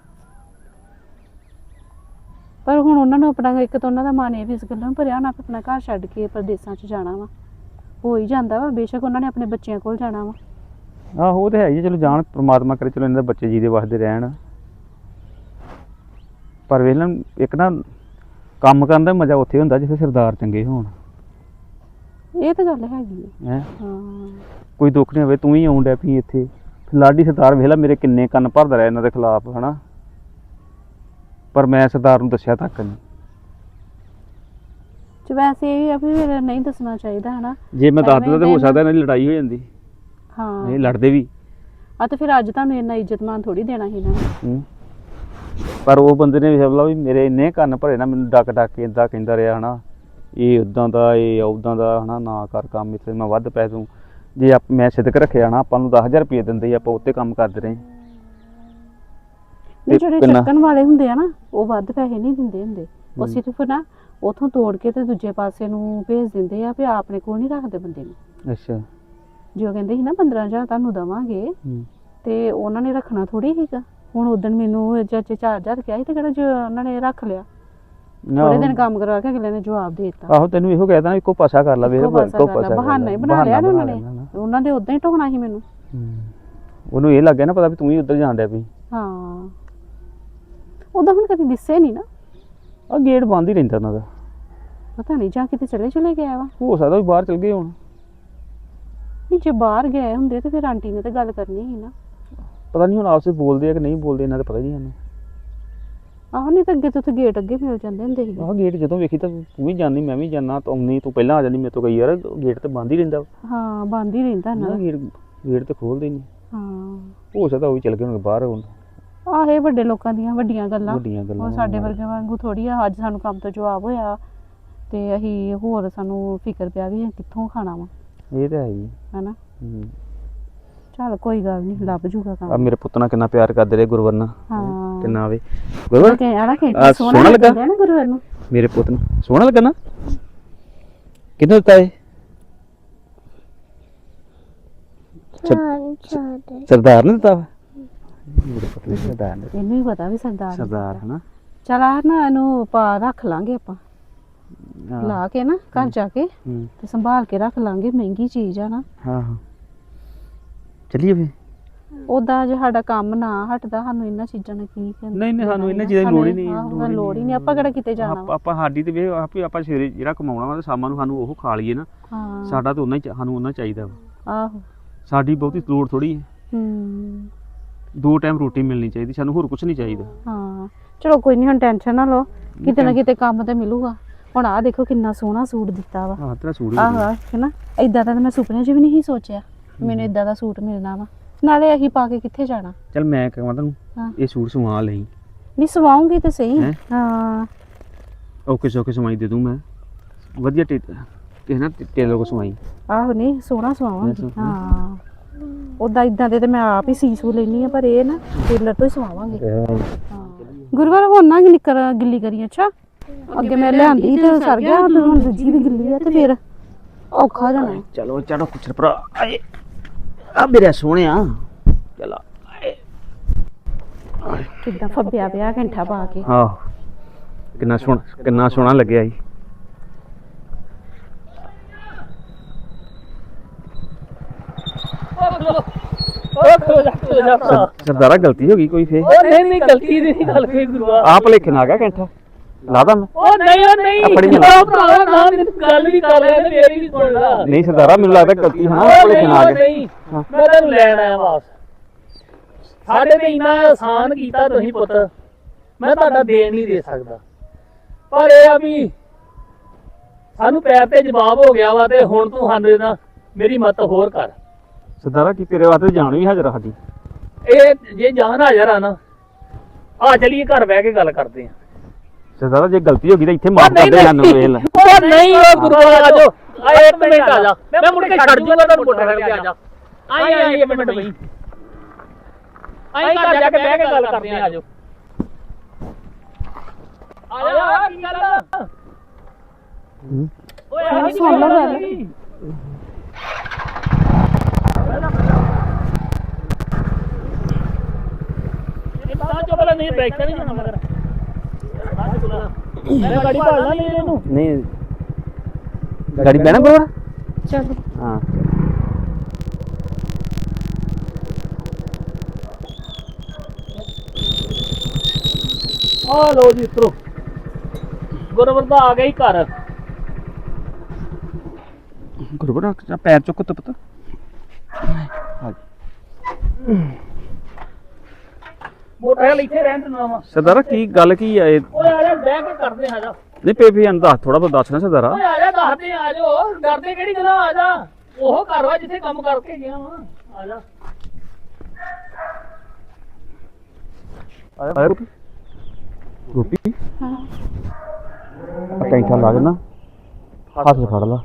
ਪਰ ਹੁਣ ਉਹਨਾਂ ਨੂੰ ਆਪਣਾ ਇੱਕ ਤਾਂ ਉਹਨਾਂ ਦਾ ਮਨ ਇਹ ਵੀ ਇਸ ਗੱਲੋਂ ਭਰਿਆ ਉਹਨਾਂ ਆਪਣਾ ਘਰ ਛੱਡ ਕੇ ਪ੍ਰਦੇਸਾਂ 'ਚ ਜਾਣਾ ਵਾ। ਹੋ ਹੀ ਜਾਂਦਾ ਵਾ ਬੇਸ਼ੱਕ ਉਹਨਾਂ ਨੇ ਆਪਣੇ ਬੱਚਿਆਂ ਕੋਲ ਜਾਣਾ ਵਾ। ਆਹੋ ਉਹ ਤੇ ਹੈ ਹੀ ਆ, ਚਲੋ ਜਾਣ ਪ੍ਰਮਾਤਮਾ ਕਰੇ ਚਲੋ ਇਹਨਾਂ ਦੇ ਬੱਚੇ ਜੀ ਦੇ ਵਸਦੇ ਰਹਿਣ। ਪਰ ਵੇਖ ਇੱਕ ਨਾ ਕੰਮ ਕਰਨ ਦਾ ਮਜ਼ਾ ਉੱਥੇ ਹੁੰਦਾ ਜਿੱਥੇ ਸਰਦਾਰ ਚੰਗੇ ਹੋਣ। ਇਹ ਤਾਂ ਗੱਲ ਹੈਗੀ ਹੈ ਹੈ? ਹਾਂ। ਕੋਈ ਦੁੱਖ ਨਹੀਂ ਹੋਵੇ ਤੂੰ ਹੀ ਆਉਣ ਪਈ ਇੱਥੇ। ਲਾਡੀ ਸਰਦਾਰ ਵੇਖ ਲਾ ਮੇਰੇ ਕਿੰਨੇ ਕੰਨ ਭਰਦਾ ਰਿਹਾ ਇਹਨਾਂ ਦੇ ਖਿਲਾਫ ਹਨਾ? ਪਰ ਮੈਂ ਸਰਦਾਰ ਨੂੰ ਦੱਸਿਆ ਤੱਕ ਨਹੀਂ ਤੇ ਵੈਸੇ ਇਹ ਆ ਵੀ ਫਿਰ ਨਹੀਂ ਦੱਸਣਾ ਚਾਹੀਦਾ ਹਨਾ? ਜੇ ਮੈਂ ਦੱਸ ਦਿੰਦਾ ਤਾਂ ਹੋ ਸਕਦਾ ਇਹਨਾਂ ਦੀ ਲੜਾਈ ਹੋ ਜਾਂਦੀ। ਹਾਂ। ਇਹ ਲੜਦੇ ਵੀ। ਆ ਤੇ ਫਿਰ ਅੱਜ ਤੁਹਾਨੂੰ ਇੰਨਾ ਇੱਜ਼ਤਮਾਨ ਥੋੜੀ ਦੇਣਾ ਸੀ ਨੇ। ਹੂੰ। ਪਰ ਉਹ ਬੰਦੇ ਨੇ ਵੇਖ ਲਾ ਵੀ ਮੇਰੇ ਇੰਨੇ ਕੰਨ ਭਰੇ ਨਾ ਮੈਨੂੰ ਡੱਕ ਡੱਕ ਕੇ ਇਦਾਂ ਕਹਿੰਦਾ ਰਿਹਾ ਹਨਾ ਇਹ ਉਦਾਂ ਦਾ ਇਹ ਉਦਾਂ ਦਾ ਹਨਾ ਨਾ ਕਰ ਕੰਮ ਇੱਥੇ ਮੈਂ ਵੱਧ ਪੈ ਦੂੰ ਜੇ ਆਪ ਮੈਂ ਸਿੱਧਕ ਰੱਖਿਆ ਨਾ ਆਪਾਂ ਨੂੰ 10000 ਰੁਪਏ ਦਿੰਦੇ ਆਪਾਂ ਉੱਤੇ ਕੰਮ ਕਰਦੇ ਰਹੇ ਨਹੀਂ ਜਿਹੜੇ ਕਿੰਨਾ? ਚੱਕਣ ਵਾਲੇ ਹੁੰਦੇ ਆ ਨਾ ਉਹ ਵੱਧ ਪੈਸੇ ਨਹੀਂ ਦਿੰਦੇ ਹੁੰਦੇ। ਉਹ ਸਿਰਫ ਨਾ ਉਥੋਂ ਤੋੜ ਕੇ ਤੇ ਦੂਜੇ ਪਾਸੇ ਨੂੰ ਭੇਜ ਦਿੰਦੇ ਆ ਵੀ ਆਪਣੇ ਕੋਲ ਨਹੀਂ ਰੱਖਦੇ ਬੰਦੇ ਨੂੰ। ਅੱਛਾ। ਜੋ ਕਹਿੰਦੇ ਸੀ ਨਾ 15000 ਤੁਹਾਨੂੰ ਦਵਾਂਗੇ ਹੂੰ। ਤੇ ਉਹਨਾਂ ਨੇ ਰੱਖਣਾ ਥੋੜੀ ਸੀਗਾ। ਹੁਣ ਉਦੋਂ ਮੈਨੂੰ ਚਾਚੇ 4000 ਕਿਹਾ ਸੀ ਤੇ ਕਿਹੜਾ ਜੋ ਉਹਨਾਂ ਨੇ ਰੱਖ ਲਿਆ। ਥੋੜੇ। ਦਿਨ ਕੰਮ ਕਰਵਾ ਕੇ ਅਗਲੇ ਨੇ ਜਵਾਬ ਦੇ ਦਿੱਤਾ। ਆਹੋ ਤੈਨੂੰ ਇਹੋ ਕਹਿਦਾ ਇੱਕੋ ਪਾਸਾ ਕਰ ਲਾ ਵੇਰ ਇੱਕੋ ਪਾਸਾ ਬਹਾਨਾ ਹੀ ਬਣਾ ਲਿਆ ਨਾ ਉਹਨਾਂ ਨੇ। ਉਹਨਾਂ ਦੇ ਉਦਾਂ ਹੀ ਢੋਣਾ ਸੀ ਮੈਨੂੰ। ਉਹਨੂੰ ਇਹ ਲੱਗ ਗਿਆ ਨਾ ਪਤਾ ਵੀ ਤੂੰ ਹੀ ਉੱਧਰ ਜਾਣ ਡਿਆ ਵੀ। ਹਾਂ। ਉਦੋਂ ਹੁਣ ਕਦੀ ਦਿਸੇ ਨਹੀਂ ਨਾ। ਆ ਗੇਟ ਬੰਦ ਹੀ ਰਹਿੰਦਾ ਉਹਨਾਂ ਦਾ। ਪਤਾ ਨਹੀਂ ਜਾਂ ਕਿਤੇ ਚਲੇ ਚਲੇ ਗਿਆ ਵਾ। ਹੋ ਸਕਦਾ ਵੀ ਬਾਹਰ ਚਲ ਗਏ ਹੁਣ। ਨਹੀਂ ਜੇ ਬਾਹਰ ਗਏ ਹੁੰਦੇ ਤੇ ਫਿਰ ਆਂਟੀ ਨੇ ਤਾਂ ਗੱਲ ਕਰਨੀ ਸੀ ਨਾ। ਪਤਾ ਨਹੀਂ ਹੁਣ ਆਪਸੇ ਬੋਲਦੇ ਆ ਕਿ ਨਹੀਂ ਬੋਲਦੇ ਇਹਨਾਂ ਦਾ ਪਤਾ ਨਹੀਂ ਸਾਨੂੰ। ਆਹੋ ਨਹੀਂ ਤਾਂ ਅੱਗੇ ਤੋਂ ਉੱਥੇ ਗੇਟ ਅੱਗੇ ਮਿਲ ਜਾਂਦੇ ਹੁੰਦੇ ਸੀ ਆਹ ਗੇਟ ਜਦੋਂ ਵੇਖੀ ਤਾਂ ਤੂੰ ਵੀ ਜਾਣੀ ਮੈਂ ਵੀ ਜਾਣਾ ਤੂੰ ਆਉਣੀ ਤੂੰ ਪਹਿਲਾਂ ਆ ਜਾਂਦੀ ਮੇਰੇ ਤੋਂ ਕਈ ਯਾਰ ਗੇਟ ਤੇ ਬੰਦ ਹੀ ਰਹਿੰਦਾ ਹਾਂ ਬੰਦ ਹੀ ਰਹਿੰਦਾ ਨਾ ਨਾ ਗੇਟ ਗੇਟ ਤੇ ਖੋਲਦੇ ਨਹੀਂ। ਹਾਂ। ਹੋ ਸਕਦਾ ਉਹ ਵੀ ਚਲ ਗਏ ਹੋਣਗੇ ਬਾਹਰ ਹੁਣ। ਆਹ ਇਹ ਵੱਡੇ ਲੋਕਾਂ ਦੀਆਂ ਵੱਡੀਆਂ ਗੱਲਾਂ। ਵੱਡੀਆਂ ਗੱਲਾਂ ਉਹ ਸਾਡੇ ਵਰਗੇ ਵਾਂਗੂ ਥੋੜੀ ਆ। ਅੱਜ ਸਾਨੂੰ ਕੰਮ ਤੋਂ ਜਵਾਬ ਹੋਇਆ ਤੇ ਅਸੀਂ ਹੋਰ ਸਾਨੂੰ ਫਿਕਰ ਪਿਆ ਵੀ ਅਸੀਂ ਕਿੱਥੋਂ ਖਾਣਾ ਵਾ। ਇਹ ਤਾਂ ਹੈ ਹੀ। ਹਨਾ? ਹੂੰ। ਚੱਲ ਕੋਈ ਗੱਲ ਨਹੀਂ ਲੱਭ ਜੂਗਾ ਆ ਕੰਮ ਮੇਰੇ ਪੁੱਤ ਨਾਲ ਕਿੰਨਾ ਪਿਆਰ ਕਰਦੇ ਰਹੇ ਗੁਰਵਰਨ ਹਾਂ। ਕਿੰਨਾ ਆਵੇ ਗੁਰਵਰ ਕਿ ਆਣਾ ਕਿ ਸੋਹਣਾ ਸੋਹਣਾ ਲੱਗਾ? ਲੱਗਦਾ ਨਾ ਗੁਰੂਵਾਰ ਨੂੰ। ਮੇਰੇ ਪੁੱਤ ਨੂੰ। ਸੋਹਣਾ ਲੱਗਾ ਨਾ? ਕਿਹਨੂੰ ਦਿੱਤਾ ਇਹ? ਸਰ- ਸਰਦਾਰ ਨੇ ਦਿੱਤਾ ਵਾ? ਮੇਰੇ ਪੁੱਤ ਨੇ ਸਰਦਾਰ ਨੇ ਇਹਨੂੰ ਵੀ ਪਤਾ ਵੀ ਸਰਦਾਰ ਨੇ ਸਰਦਾਰ ਹਨਾ? ਚਲ ਆ ਨਾ ਇਹਨੂੰ ਪਾ ਰੱਖ ਲਾਂਗੇ ਆਪਾਂ। ਹਾਂ। ਲਾ ਕੇ ਨਾ ਘਰ ਜਾ ਕੇ ਹੂੰ, ਤੇ ਸੰਭਾਲ ਕੇ ਰੱਖ ਲਾਂਗੇ ਮਹਿੰਗੀ ਚੀਜ਼ ਆ ਨਾ। ਹਾਂ ਹਾਂ। ਚਲਿਏ ਫੇ ਉਦਾਂ ਜੇ ਸਾਡਾ ਕੰਮ ਨਾ ਹਟਦਾ ਸਾਨੂੰ ਇਹਨਾਂ ਚੀਜ਼ਾਂ ਨਾਲ ਕੀ ਕਰਨਾ? ਨਹੀਂ ਨਹੀਂ ਸਾਨੂੰ ਇਹਨਾਂ ਚੀਜ਼ਾਂ ਦੀ ਲੋੜ ਹੀ ਨਹੀਂ ਸਾਨੂੰ ਲੋੜ ਹੀ ਨਹੀਂ। ਆਪਾਂ ਕਿਹੜਾ ਕਿਤੇ ਜਾਣਾ ਵਾ। ਆਪਾਂ ਆਪਾਂ ਸਾਡੀ ਤੇ ਵੇ ਆਪੇ ਆਪਾਂ ਸਵੇਰੇ ਜਿਹੜਾ ਕਮਾਉਣਾ ਵਾ ਤੇ ਸ਼ਾਮਾਂ ਨੂੰ ਸਾਨੂੰ ਉਹ ਖਾ ਲਈਏ ਨਾ। ਹਾਂ। ਸਾਡਾ ਤਾਂ ਉਹਨਾਂ ਹੀ ਸਾਨੂੰ ਉਹਨਾਂ ਚਾਹੀਦਾ ਵਾ। ਆਹੋ। ਸਾਡੀ ਬਹੁਤੀ ਲੋੜ ਥੋੜੀ ਹੈ। ਹੂੰ। ਦੋ ਟਾਈਮ ਰੋਟੀ ਮਿਲਣੀ ਚਾਹੀਦੀ ਸਾਨੂੰ ਹੋਰ ਕੁਝ ਨਹੀਂ ਚਾਹੀਦਾ। ਹਾਂ। ਚਲੋ ਕੋਈ ਨਹੀਂ ਹੁਣ ਟੈਨਸ਼ਨ ਨਾ ਲਓ। ਕਿਤੇ ਨਾ ਕਿਤੇ ਕੰਮ ਤੇ ਮਿਲੂਗਾ। ਹੁਣ ਆਹ ਦੇਖੋ ਕਿੰਨਾ ਸੋਹਣਾ ਸੂਟ ਦਿੱਤਾ ਵਾ। ਆਹ ਤੇਰਾ ਸੂਟ ਆਹ ਆਹ ਹੈ ਨਾ? ਇਦਾਂ ਦਾ ਤਾਂ ਮੈਂ ਸੁਪਨੇ 'ਚ ਵੀ ਨਹੀਂ ਸੀ ਸੋਚਿਆ। ਵੀ ਮੈਨੂੰ ਇਦਾਂ ਦਾ ਸੂਟ ਮਿਲਣਾ ਵਾ। ਨਾਲੇ ਅਸੀਂ ਪਾ ਕੇ ਕਿੱਥੇ ਜਾਣਾ? ਚਲ ਮੈਂ ਕਹਾਂ ਤੈਨੂੰ ਹਾਂ। ਇਹ ਸੂਟ ਸਵਾ ਲਈ। ਨਹੀਂ ਸਵਾਉਂਗੀ ਤੇ ਸਹੀ। ਹੈਂ? ਹਾਂ। ਓਕੇ ਸੋਕੇ ਸਵਾਈ ਦੇ ਦੂੰ ਮੈਂ। ਵਧੀਆ ਟੇ ਕਿਸੇ ਨਾ ਟੇਲਰ ਕੋ ਸਵਾਈ। ਆਹੋ ਨਹੀਂ ਸੋਹਣਾ ਸਵਾਵਾਂਗੀ। ਹਾਂ। ਉਦਾਂ ਇਦਾਂ ਦੇ ਤੇ ਮੈਂ ਆਪ ਹੀ ਸੀ ਸੂ ਲੈਣੀ ਆ ਪਰ ਇਹ ਨਾ ਟੇਲਰ ਤੋਂ ਹੀ ਸਵਾਵਾਂਗੇ। ਹਾਂ। ਗੁਰਵਾਰ ਹੁਣ ਨਾ ਨਿੱਕਰ ਗਿੱਲੀ ਕਰੀ ਅੱਛਾ? ਅੱਗੇ ਮੈਂ ਲਿਆਂਦੀ ਤੇ ਸਰ ਗਿਆ ਤੇ ਹੁਣ ਦੂਜੀ ਵੀ ਗਿੱਲੀ ਆ ਤੇ ਫਿਰ ਔਖਾ ਜਾਣਾ। ਚਲੋ ਚੜੋ ਕੁਛ ਭਰਾ। ਆਏ। ਆ ਮੇਰੇ ਸੋਹਣਿਆ ਚਲਾ ਕਿੱਦਾਂ ਫੱਬਿਆ ਪਿਆ ਘੰਟਾ ਪਾ ਕੇ। ਆਹ ਕਿੰਨਾ ਸੋਹਣਾ ਕਿੰਨਾ ਸੋਹਣਾ ਲੱਗਿਆ ਜੀ। ਸਰਦਾਰਾ ਗਲਤੀ ਹੋ ਗਈ ਕੋਈ ਫੇ ਉਹ ਨਹੀਂ ਨਹੀਂ ਗਲਤੀ ਦੀ ਨਹੀਂ ਗੱਲ ਕੋਈ ਗੁਰੂਆ। ਆਪ ਲੇਖਣ ਆ ਗਿਆ ਕੈਂਠਾ ਲਾਦਾ ਮੈਂ? ਉਹ ਨਹੀਂ ਉਹ ਨਹੀਂ। ਆਪਣੀ ਗੱਲ। ਉਹ ਭਰਾਵਾ ਨਾ ਮੈਨੂੰ ਗੱਲ ਵੀ ਕਰ ਰਿਹਾ ਤੇ ਮੇਰੀ ਵੀ ਸੁਣ ਲਾ। ਨਹੀਂ ਸਰਦਾਰਾ ਮੈਨੂੰ ਲੱਗਦਾ ਗਲਤੀ ਹਾਂ ਉਹ ਕੋਲੇ ਨਹੀਂ ਸੁਣਾ ਉਹ ਕੇ। ਨਹੀਂ। ਮੈਂ ਤੈਨੂੰ ਲੈਣ ਆਇਆ ਵਾਪਸ। ਸਾਡੇ ਤੇ ਇੰਨਾ ਆਸਾਨ ਕੀਤਾ ਤੁਸੀਂ ਪੁੱਤ। ਮੈਂ ਤੁਹਾਡਾ ਦੇਣ ਨਹੀਂ ਦੇ ਸਕਦਾ। ਪਰ ਇਹ ਆ ਵੀ ਸਾਨੂੰ ਪੈਰ ਤੇ ਜਵਾਬ ਹੋ ਗਿਆ ਵਾ ਤੇ ਹੁਣ ਤੂੰ ਸਾਨੂੰ ਨਾ ਮੇਰੀ ਮਤ ਹੋਰ ਕਰ। ਸਰਦਾਰਾ ਕੀ ਤੇਰੇ ਵਾਸਤੇ ਜਾਣ ਵੀ ਹਾਜ਼ਰ ਆ ਸਾਡੀ? ਇਹ ਜੇ ਜਾਨ ਹਾਜ਼ਰ ਆ ਨਾ ਆ ਚਲੀਏ ਘਰ ਬਹਿ ਕੇ ਗੱਲ ਕਰਦੇ ਆ। ਸਰਦਾਰਾ ਜੇ ਗਲਤੀ ਹੋ ਗਈ ਤਾਂ ਇੱਥੇ ਮਾਫ ਕਰ ਦੇ ਸਾਨੂੰ ਵੇਖ ਲੈ ਉਹ ਨਹੀਂ ਉਹ ਗੁਰੂ ਆ ਜਾਓ ਆ ਇੱਕ ਮਿੰਟ ਆ ਜਾ। ਮੈਂ ਮੁੜ ਕੇ ਛੱਡ ਜੂਗਾ ਤੁਹਾਨੂੰ ਮੋਟਰ ਲੈ ਕੇ ਆ ਜਾ। ਆਈ ਆਈ ਇੱਕ ਮਿੰਟ ਬਈ। ਆਈ ਘਰ ਜਾ ਕੇ ਬਹਿ ਕੇ ਗੱਲ ਕਰਦੇ ਆ। ਆ ਜਾਓ ਆ ਜਾ ਕੀ ਗੱਲ? ਓਏ ਆ ਸੁਣ ਲਓ ਗੱਲ। ਇਹ ਤਾਂ ਚੁੱਪ ਲੈ ਨਹੀਂ ਬੈਠ ਨਹੀਂ ਜਾਣਾ ਮਗਰ। ਮੈਂ ਗਾੜੀ ਭਾਲਣਾ ਨਹੀਂ ਇਹਨੂੰ ਨਹੀਂ। ਗਾੜੀ ਬਹਿਣਾ ਬਰੋਬਰ ਚਲੋ। ਹਾਂ। ਆ ਲੋ ਜੀ ਇਤਰੋ ਗੁਰਵਰ ਦਾ ਆ ਗਿਆ ਹੀ ਘਰ। ਗੁਰਬਰ ਪੈਰ ਚੁੱਕ ਤ ਪਤਾ। ਮੋਟਰਸਾਈਕਲ ਇੱਥੇ ਰਹਿਣ ਦੇਣਾ ਵਾ। ਸਰਦਾਰਾ ਕੀ ਗੱਲ ਕੀ ਆ ਇਹ? ਓਏ ਆ ਜਾ ਬਹਿ ਕੇ ਕਰਦੇ ਆ ਜਾ। ਨਹੀਂ ਪੇਪੀ ਦੱਸ ਥੋੜਾ ਬਹੁਤ ਦੱਸ ਨਾ ਸਰਦਾਰਾ। ਓਏ ਆ ਜਾ ਦੱਸਦੇ ਆ ਜਾਓ। ਡਰਦੇ ਕਿਹੜੀ ਗੱਲਾਂ ਆ ਜਾ। ਉਹ ਘਰ ਵਾ ਜਿੱਥੇ ਕੰਮ ਕਰਕੇ ਗਿਆ ਵਾ। ਆ ਜਾ। ਆਇਆ ਰੂਪੀ ਰੂਪੀ ਹਾਂ ਕੈਂਠਾ ਲਾ ਦੇਣਾ ਹੱਥ ਫੜ ਲਾ।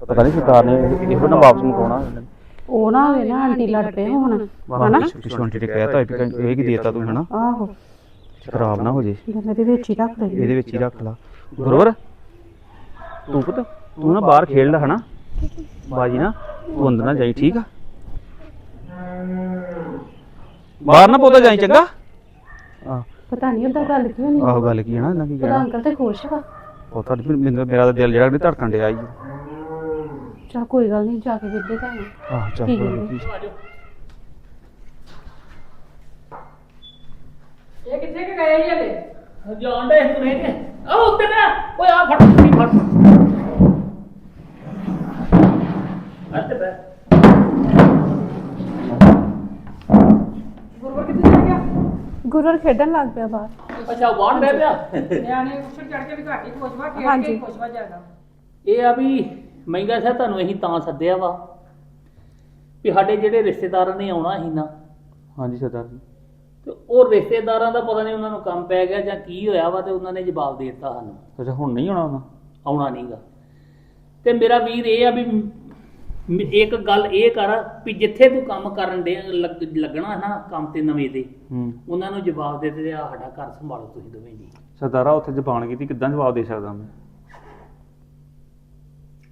ਪਤਾ ਨਹੀਂ ਸਰਕਾਰ ਨੇ ਇਹੋ ਨਾ ਵਾਪਸ ਮੁਕਾਉਣਾ ਉਹ ਨਾ ਹੋਵੇ ਨਾ ਆਂਟੀ ਲੜ ਪਏ ਹੁਣ। ਹਨਾ? ਛੋਟੀ ਤੇ ਕਹਿਤਾ ਵੀ ਕ- ਇਹ ਕੀ ਦੇਤਾ ਤੂੰ ਹਨਾ? ਆਹੋ। ਖਰਾਬ ਨਾ ਹੋ ਜੇ। ਇਹਦੇ ਵਿੱਚ ਹੀ ਰੱਖ ਲਈ ਇਹਦੇ ਵਿੱਚ ਹੀ ਰੱਖ ਲਾ। ਗੁਰਵਰ ਤੂੰ ਪਤਾ ਤੂੰ ਨਾ ਬਾਹਰ ਖੇਡ ਲੈ ਹਨਾ? ਬਾਜੀ ਨਾ ਤੂੰ ਅੰਦਰ ਨਾ ਜਾਈ ਠੀਕ ਆ? ਬਾਹਰ ਨਾ ਪੋਤਾ ਜਾਈ ਚੰਗਾ? ਆਹ। ਪਤਾ ਨਹੀਂ ਉਹਦਾ ਗੱਲ ਕਿਉਂ ਨਹੀਂ ਆਹੋ ਗੱਲ ਕੀ ਹੈ ਨਾ ਇਹਨਾਂ ਕੀ ਉਹਦਾ ਕਹਿਣਾ? ਅੰਕਲ ਤੇ ਖੁਸ਼ ਵਾ। ਉਹ ਤੁਹਾਡੀ ਫਿਰ ਮੈਨੂੰ ਮੇਰਾ ਤਾਂ ਦਿਲ ਜਿਹੜਾ ਨਹੀਂ ਧੜਕਣ ਡਿਆ ਹੀ ਚਾ ਕੋਈ ਗੱਲ ਨਹੀਂ ਜਾ ਕੇ ਵੇਖਦੇ ਤਾਂ ਆਹ ਚੱਲ ਠੀਕ ਹੈ ਕੋਈ ਨੀ। ਇਹ ਕਿੱਥੇ ਕਿ ਗਏ ਜੀ ਹਲੇ? ਜਾਣ ਦੇ ਤੁਰੇ ਨੇ ਆ ਉੱਤੇ ਨਾ। ਓਏ ਆ ਫੜ ਕੁੜੀ ਫੜ। ਅੱਤੇ ਬੈ ਗੁਰਵਰ ਕਿੱਥੇ ਚੜ ਗਿਆ? ਗੁਰਵਰ ਖੇਡਣ ਲੱਗ ਪਿਆ ਬਾਹਰ। ਅੱਛਾ ਵਾਣ ਬੈ ਪਿਆ? ਨਿਆਣੇ ਉੱਪਰ ਚੜ ਕੇ ਵੀ ਘੱਟ ਹੀ ਖੁਸ਼ਵਾ ਖੇਡ ਕੇ ਹਾਂਜੀ। ਹੀ ਖੁਸ਼ਵਾ ਜ਼ਿਆਦਾ। ਇਹ ਆ ਵੀ ਮਹਿੰਗਾ ਸਾਹਿਬ ਤੁਹਾਨੂੰ ਅਸੀਂ ਤਾਂ ਸੱਦਿਆ ਵਾ ਵੀ ਸਾਡੇ ਜਿਹੜੇ ਰਿਸ਼ਤੇਦਾਰਾਂ ਨੇ ਆਉਣਾ ਸੀ ਨਾ ਹਾਂਜੀ ਸਰਦਾਰ ਜੀ। ਤੇ ਉਹ ਰਿਸ਼ਤੇਦਾਰਾਂ ਦਾ ਪਤਾ ਨਹੀਂ ਉਹਨਾਂ ਨੂੰ ਕੰਮ ਪੈ ਗਿਆ ਜਾਂ ਕੀ ਹੋਇਆ ਵਾ ਤੇ ਉਹਨਾਂ ਨੇ ਜਵਾਬ ਦੇ ਦਿੱਤਾ ਸਾਨੂੰ। ਅੱਛਾ ਹੁਣ ਨਹੀਂ ਆਉਣਾ ਉਹਨਾਂ? ਆਉਣਾ ਨਹੀਂਗਾ ਤੇ ਮੇਰਾ ਵੀਰ ਇਹ ਆ ਵੀ ਮ- ਇੱਕ ਗੱਲ ਇਹ ਕਰ ਵੀ ਜਿੱਥੇ ਤੂੰ ਕੰਮ ਕਰਨ ਦੇ ਲੱਗ- ਲੱਗਣਾ ਨਾ ਕੰਮ ਤੇ ਨਵੇਂ ਦੇ ਹੂੰ। ਉਹਨਾਂ ਨੂੰ ਜਵਾਬ ਦੇ ਦੇ ਆ ਸਾਡਾ ਘਰ ਸੰਭਾਲੋ ਤੁਸੀਂ ਦੋਵੇਂ ਜੀ। ਸਰਦਾਰਾ ਉੱਥੇ ਜ਼ਬਾਨ ਕੀਤੀ ਕਿੱਦਾਂ ਜਵਾਬ ਦੇ ਸਕਦਾ ਮੈਂ?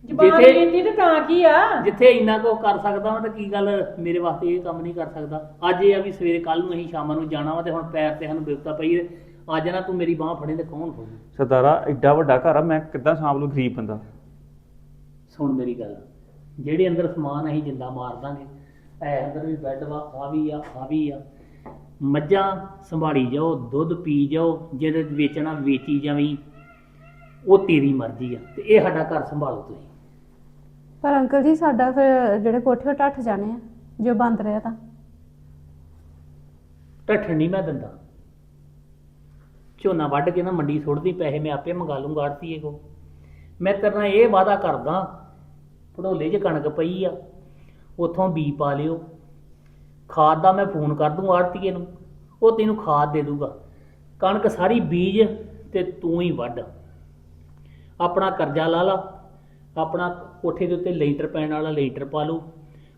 ਜ਼ਬਾਨ ਜਿੱਥੇ- ਕੀਤੀ ਤੇ ਤਾਂ ਕੀ ਆ? ਜਿੱਥੇ ਇੰਨਾ ਕੋ ਕਰ ਸਕਦਾ ਮੈਂ ਤਾਂ ਕੀ ਗੱਲ ਮੇਰੇ ਵਾਸਤੇ ਇਹ ਕੰਮ ਨਹੀਂ ਕਰ ਸਕਦਾ। ਅੱਜ ਇਹ ਆ ਵੀ ਸਵੇਰੇ ਕੱਲ ਨੂੰ ਅਸੀਂ ਸ਼ਾਮਾਂ ਨੂੰ ਜਾਣਾ ਵਾ ਤੇ ਹੁਣ ਪੈਰ ਤੇ ਸਾਨੂੰ ਬਿਪਤਾ ਪਈ ਹੈ। ਅੱਜ ਨਾ ਤੂੰ ਮੇਰੀ ਬਾਹ ਫੜੇ ਤੇ ਕੌਣ ਹੋਊ ਸਰਦਾਰਾ ਐਡਾ ਵੱਡਾ ਘਰ ਆ ਮੈਂ ਕਿੱਦਾਂ ਸਾਂਭ ਲੂ ਗਰੀਬ ਬੰਦਾ? ਸੁਣ ਮੇਰੀ ਗੱਲ ਜਿਹੜੇ ਅੰਦਰ ਸਮਾਨ ਅਸੀਂ ਜਿੰਦਾ ਮਾਰ ਦਾਂਗੇ ਐ ਅੰਦਰ ਵੀ ਬੈੱਡ ਵਾ ਆ ਵੀ ਆ ਆ ਵੀ ਆ। ਮੱਝਾਂ ਸੰਭਾਲੀ ਜਾਓ ਦੁੱਧ ਪੀ ਜਾਓ ਜਿਹੜੇ ਵੇਚਣਾ ਵੇਚੀ ਜਾਵੀਂ ਉਹ ਤੇਰੀ ਮਰਜ਼ੀ ਆ ਤੇ ਇਹ ਸਾਡਾ ਘਰ ਸੰਭਾਲੋ ਤੁਸੀਂ। ਪਰ ਅੰਕਲ ਜੀ, ਸਾਡਾ ਫਿਰ ਜਿਹੜੇ ਕੋਠੇ ਉਹ ਟੱਠ ਜਾਣੇ ਆ, ਜੋ ਬੰਦ ਰਿਹਾ ਤਾਂ। ਢੱਠਣ ਨਹੀਂ ਮੈਂ ਦਿੰਦਾ। ਝੋਨਾ ਵੱਢ ਕੇ ਨਾ ਮੰਡੀ ਸੁੱਟਦੀ, ਪੈਸੇ ਮੈਂ ਆਪੇ ਮੰਗਾ ਲੂੰਗਾ ਆੜਤੀਏ ਕੋ ਮੈਂ ਤੇਰੇ ਨਾਲ ਇਹ ਵਾਅਦਾ ਕਰਦਾ, ਭੜੋਲੇ 'ਚ ਕਣਕ ਪਈ ਆ, ਉਥੋਂ ਬੀ ਪਾ ਲਿਓ। ਖਾਦ ਦਾ ਮੈਂ ਫੋਨ ਕਰ ਦੂੰ ਆੜਤੀਏ ਨੂੰ, ਉਹ ਤੈਨੂੰ ਖਾਦ ਦੇ ਦੂਗਾ। ਕਣਕ ਸਾਰੀ ਬੀਜ ਤੇ ਤੂੰ ਹੀ ਵੱਢ। ਆਪਣਾ ਕਰਜ਼ਾ ਲਾ ਲਾ, ਆਪਣਾ ਕੋਠੇ ਦੇ ਉੱਤੇ ਲੈਂਟਰ ਪੈਣ ਵਾਲਾ ਲੈਂਟਰ ਪਾ ਲਓ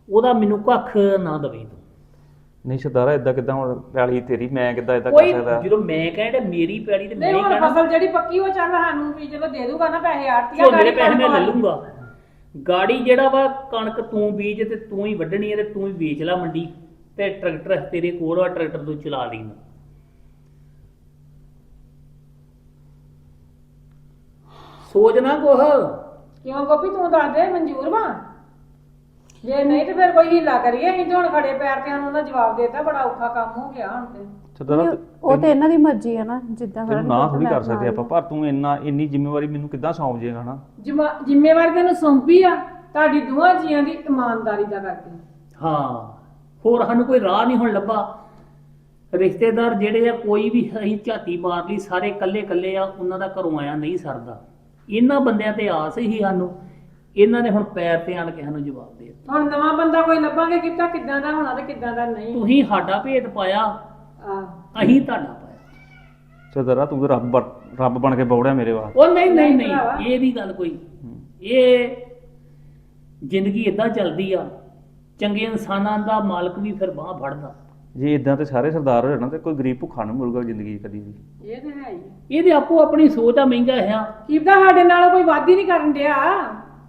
ਉਹਦਾ ਮੈਨੂੰ ਕੱਖ ਨਾ ਦਵੇਂ ਤੂੰ। ਨਹੀਂ ਸਰਦਾਰਾ ਇਦਾਂ ਕਿੱਦਾਂ ਹੁਣ ਪੈਲੀ ਤੇਰੀ ਮੈਂ ਕਿੱਦਾਂ ਇਦਾਂ ਕਰ ਕੋਈ ਸਕਦਾ? ਜਦੋਂ ਮੈਂ ਕਹਿੰਦਾ ਮੇਰੀ ਪੈੜੀ ਤੇ ਮੈਂ ਨਹੀਂ ਹੁਣ ਕਹਿਣਾ ਫਸਲ ਜਿਹੜੀ ਪੱਕੀ ਉਹ ਚੱਲ ਸਾਨੂੰ ਵੀ ਜਦੋਂ ਦੇ ਦੂਗਾ ਨਾ ਪੈਸੇ ਆੜਤੀਆ ਦੇ ਪੈਸੇ ਮੈਂ ਲੈ ਲੂੰਗਾ ਗਾੜੀ ਜਿਹੜਾ ਵਾ ਕਣਕ ਤੂੰ ਬੀਜ ਤੇ ਤੂੰ ਹੀ ਵੱਢਣੀ ਹੈ ਤੇ ਤੂੰ ਹੀ ਵੇਚ ਲੈ ਮੰਡੀ ਤੇ ਟਰੈਕਟਰ ਤੇਰੇ ਕੋਲ ਆ ਟਰੈਕਟਰ ਤੂੰ ਚਲਾ ਲੈਣਾ ਸੋਚ ਨਾ ਕੁਛ। ਕਿਉਂ ਗੋਪੀ ਤੂੰ ਦੱਸ ਦੇ ਮਨਜ਼ੂਰ ਵਾ? ਜੇ ਨਹੀਂ ਤੇ ਫਿਰ ਕੋਈ ਹੀਲਾ ਕਰੀਏ ਅਸੀਂ ਤੇ ਹੁਣ ਖੜੇ ਪੈਰ ਤੇ ਉਹਨਾਂ ਜਵਾਬ ਦੇਤਾ ਬੜਾ ਔਖਾ ਕੰਮ ਹੋ ਗਿਆ ਹੁਣ ਤੇ। ਉਹ ਤੇ ਇਹਨਾਂ ਦੀ ਮਰਜ਼ੀ ਹੈ ਨਾ ਜਿੱਦਾਂ ਤੈਨੂੰ ਨਾ ਥੋੜੀ ਕਰ ਸਕਦੇ ਆਪਾਂ ਪਰ ਤੂੰ ਇੰਨਾ ਇੰਨੀ ਜ਼ਿੰਮੇਵਾਰੀ ਮੈਨੂੰ ਕਿੱਦਾਂ ਸੌਂਪ ਜੇਗਾ ਹਨਾ? ਜਿਮਾ- ਜ਼ਿੰਮੇਵਾਰੀ ਤੈਨੂੰ ਸੌਂਪੀ ਆ ਤੁਹਾਡੀ ਦੋਵਾਂ ਜੀਆਂ ਦੀ ਇਮਾਨਦਾਰੀ ਦਾ ਕਰਕੇ। ਹਾਂ ਹੋਰ ਸਾਨੂੰ ਕੋਈ ਰਾਹ ਨਹੀਂ ਹੁਣ ਲੱਭਾ। ਰਿਸ਼ਤੇਦਾਰ ਜਿਹੜੇ ਆ ਕੋਈ ਵੀ ਅਸੀਂ ਝਾਤੀ ਮਾਰ ਲਈ ਸਾਰੇ ਕੱਲੇ ਕੱਲੇ ਆ ਉਹਨਾਂ ਦਾ ਘਰੋਂ ਆਇਆ ਨਹੀਂ ਸਰਦਾ। ਇਹਨਾਂ ਬੰਦਿਆਂ ਤੇ ਆਸ ਹੀ ਸਾਨੂੰ ਇਹਨਾਂ ਨੇ ਹੁਣ ਪੈਰ ਤੇ ਆਣ ਕੇ ਸਾਨੂੰ ਜਵਾਬ ਦੇ ਦਿੱਤਾ। ਹੁਣ ਨਵਾਂ ਬੰਦਾ ਕੋਈ ਲੱਭਾਂਗੇ ਕਿਤਾ ਕਿੱਦਾਂ ਦਾ ਹੋਣਾ ਤੇ ਕਿੱਦਾਂ ਦਾ ਨਹੀਂ? ਤੁਸੀਂ ਸਾਡਾ ਭੇਤ ਪਾਇਆ ਆ ਅਸੀਂ ਤੁਹਾਡਾ ਪਾਇਆ। ਤੂੰ ਤਾਂ ਰੱਬ ਬਣ- ਰੱਬ ਬਣ ਕੇ ਬੌੜਿਆ ਮੇਰੇ ਵਾਸਤੇ। ਉਹ ਨਹੀਂ ਨਹੀਂ ਨਹੀਂ ਭਰਾਵਾ। ਨਹੀਂ ਇਹ ਨਹੀਂ ਗੱਲ ਕੋਈ। ਇਹ ਜ਼ਿੰਦਗੀ ਇਦਾਂ ਚੱਲਦੀ ਆ ਚੰਗੇ ਇਨਸਾਨਾਂ ਦਾ ਮਾਲਕ ਵੀ ਫਿਰ ਬਾਹ ਫੜਦਾ। ਜੇ ਇਦਾਂ ਤੇ ਸਾਰੇ ਸਰਦਾਰ ਹੋ ਜਾਣਾ ਤੇ ਕੋਈ ਗਰੀਬ ਭੁੱਖਾ ਨਹੀਂ ਮਿਲੂਗਾ ਜ਼ਿੰਦਗੀ 'ਚ ਕਦੀ ਵੀ। ਇਹ ਤੇ ਹੈ ਹੀ। ਇਹਦੇ ਆਪੋ ਆਪਣੀ ਸੋਚ ਆ ਮਹਿੰਗਾ ਹੈ ਕੀਪਦਾ ਸਾਡੇ ਨਾਲੋਂ ਕੋਈ ਵਾਦੀ ਨਹੀਂ ਕਰਨ ਡਿਆ?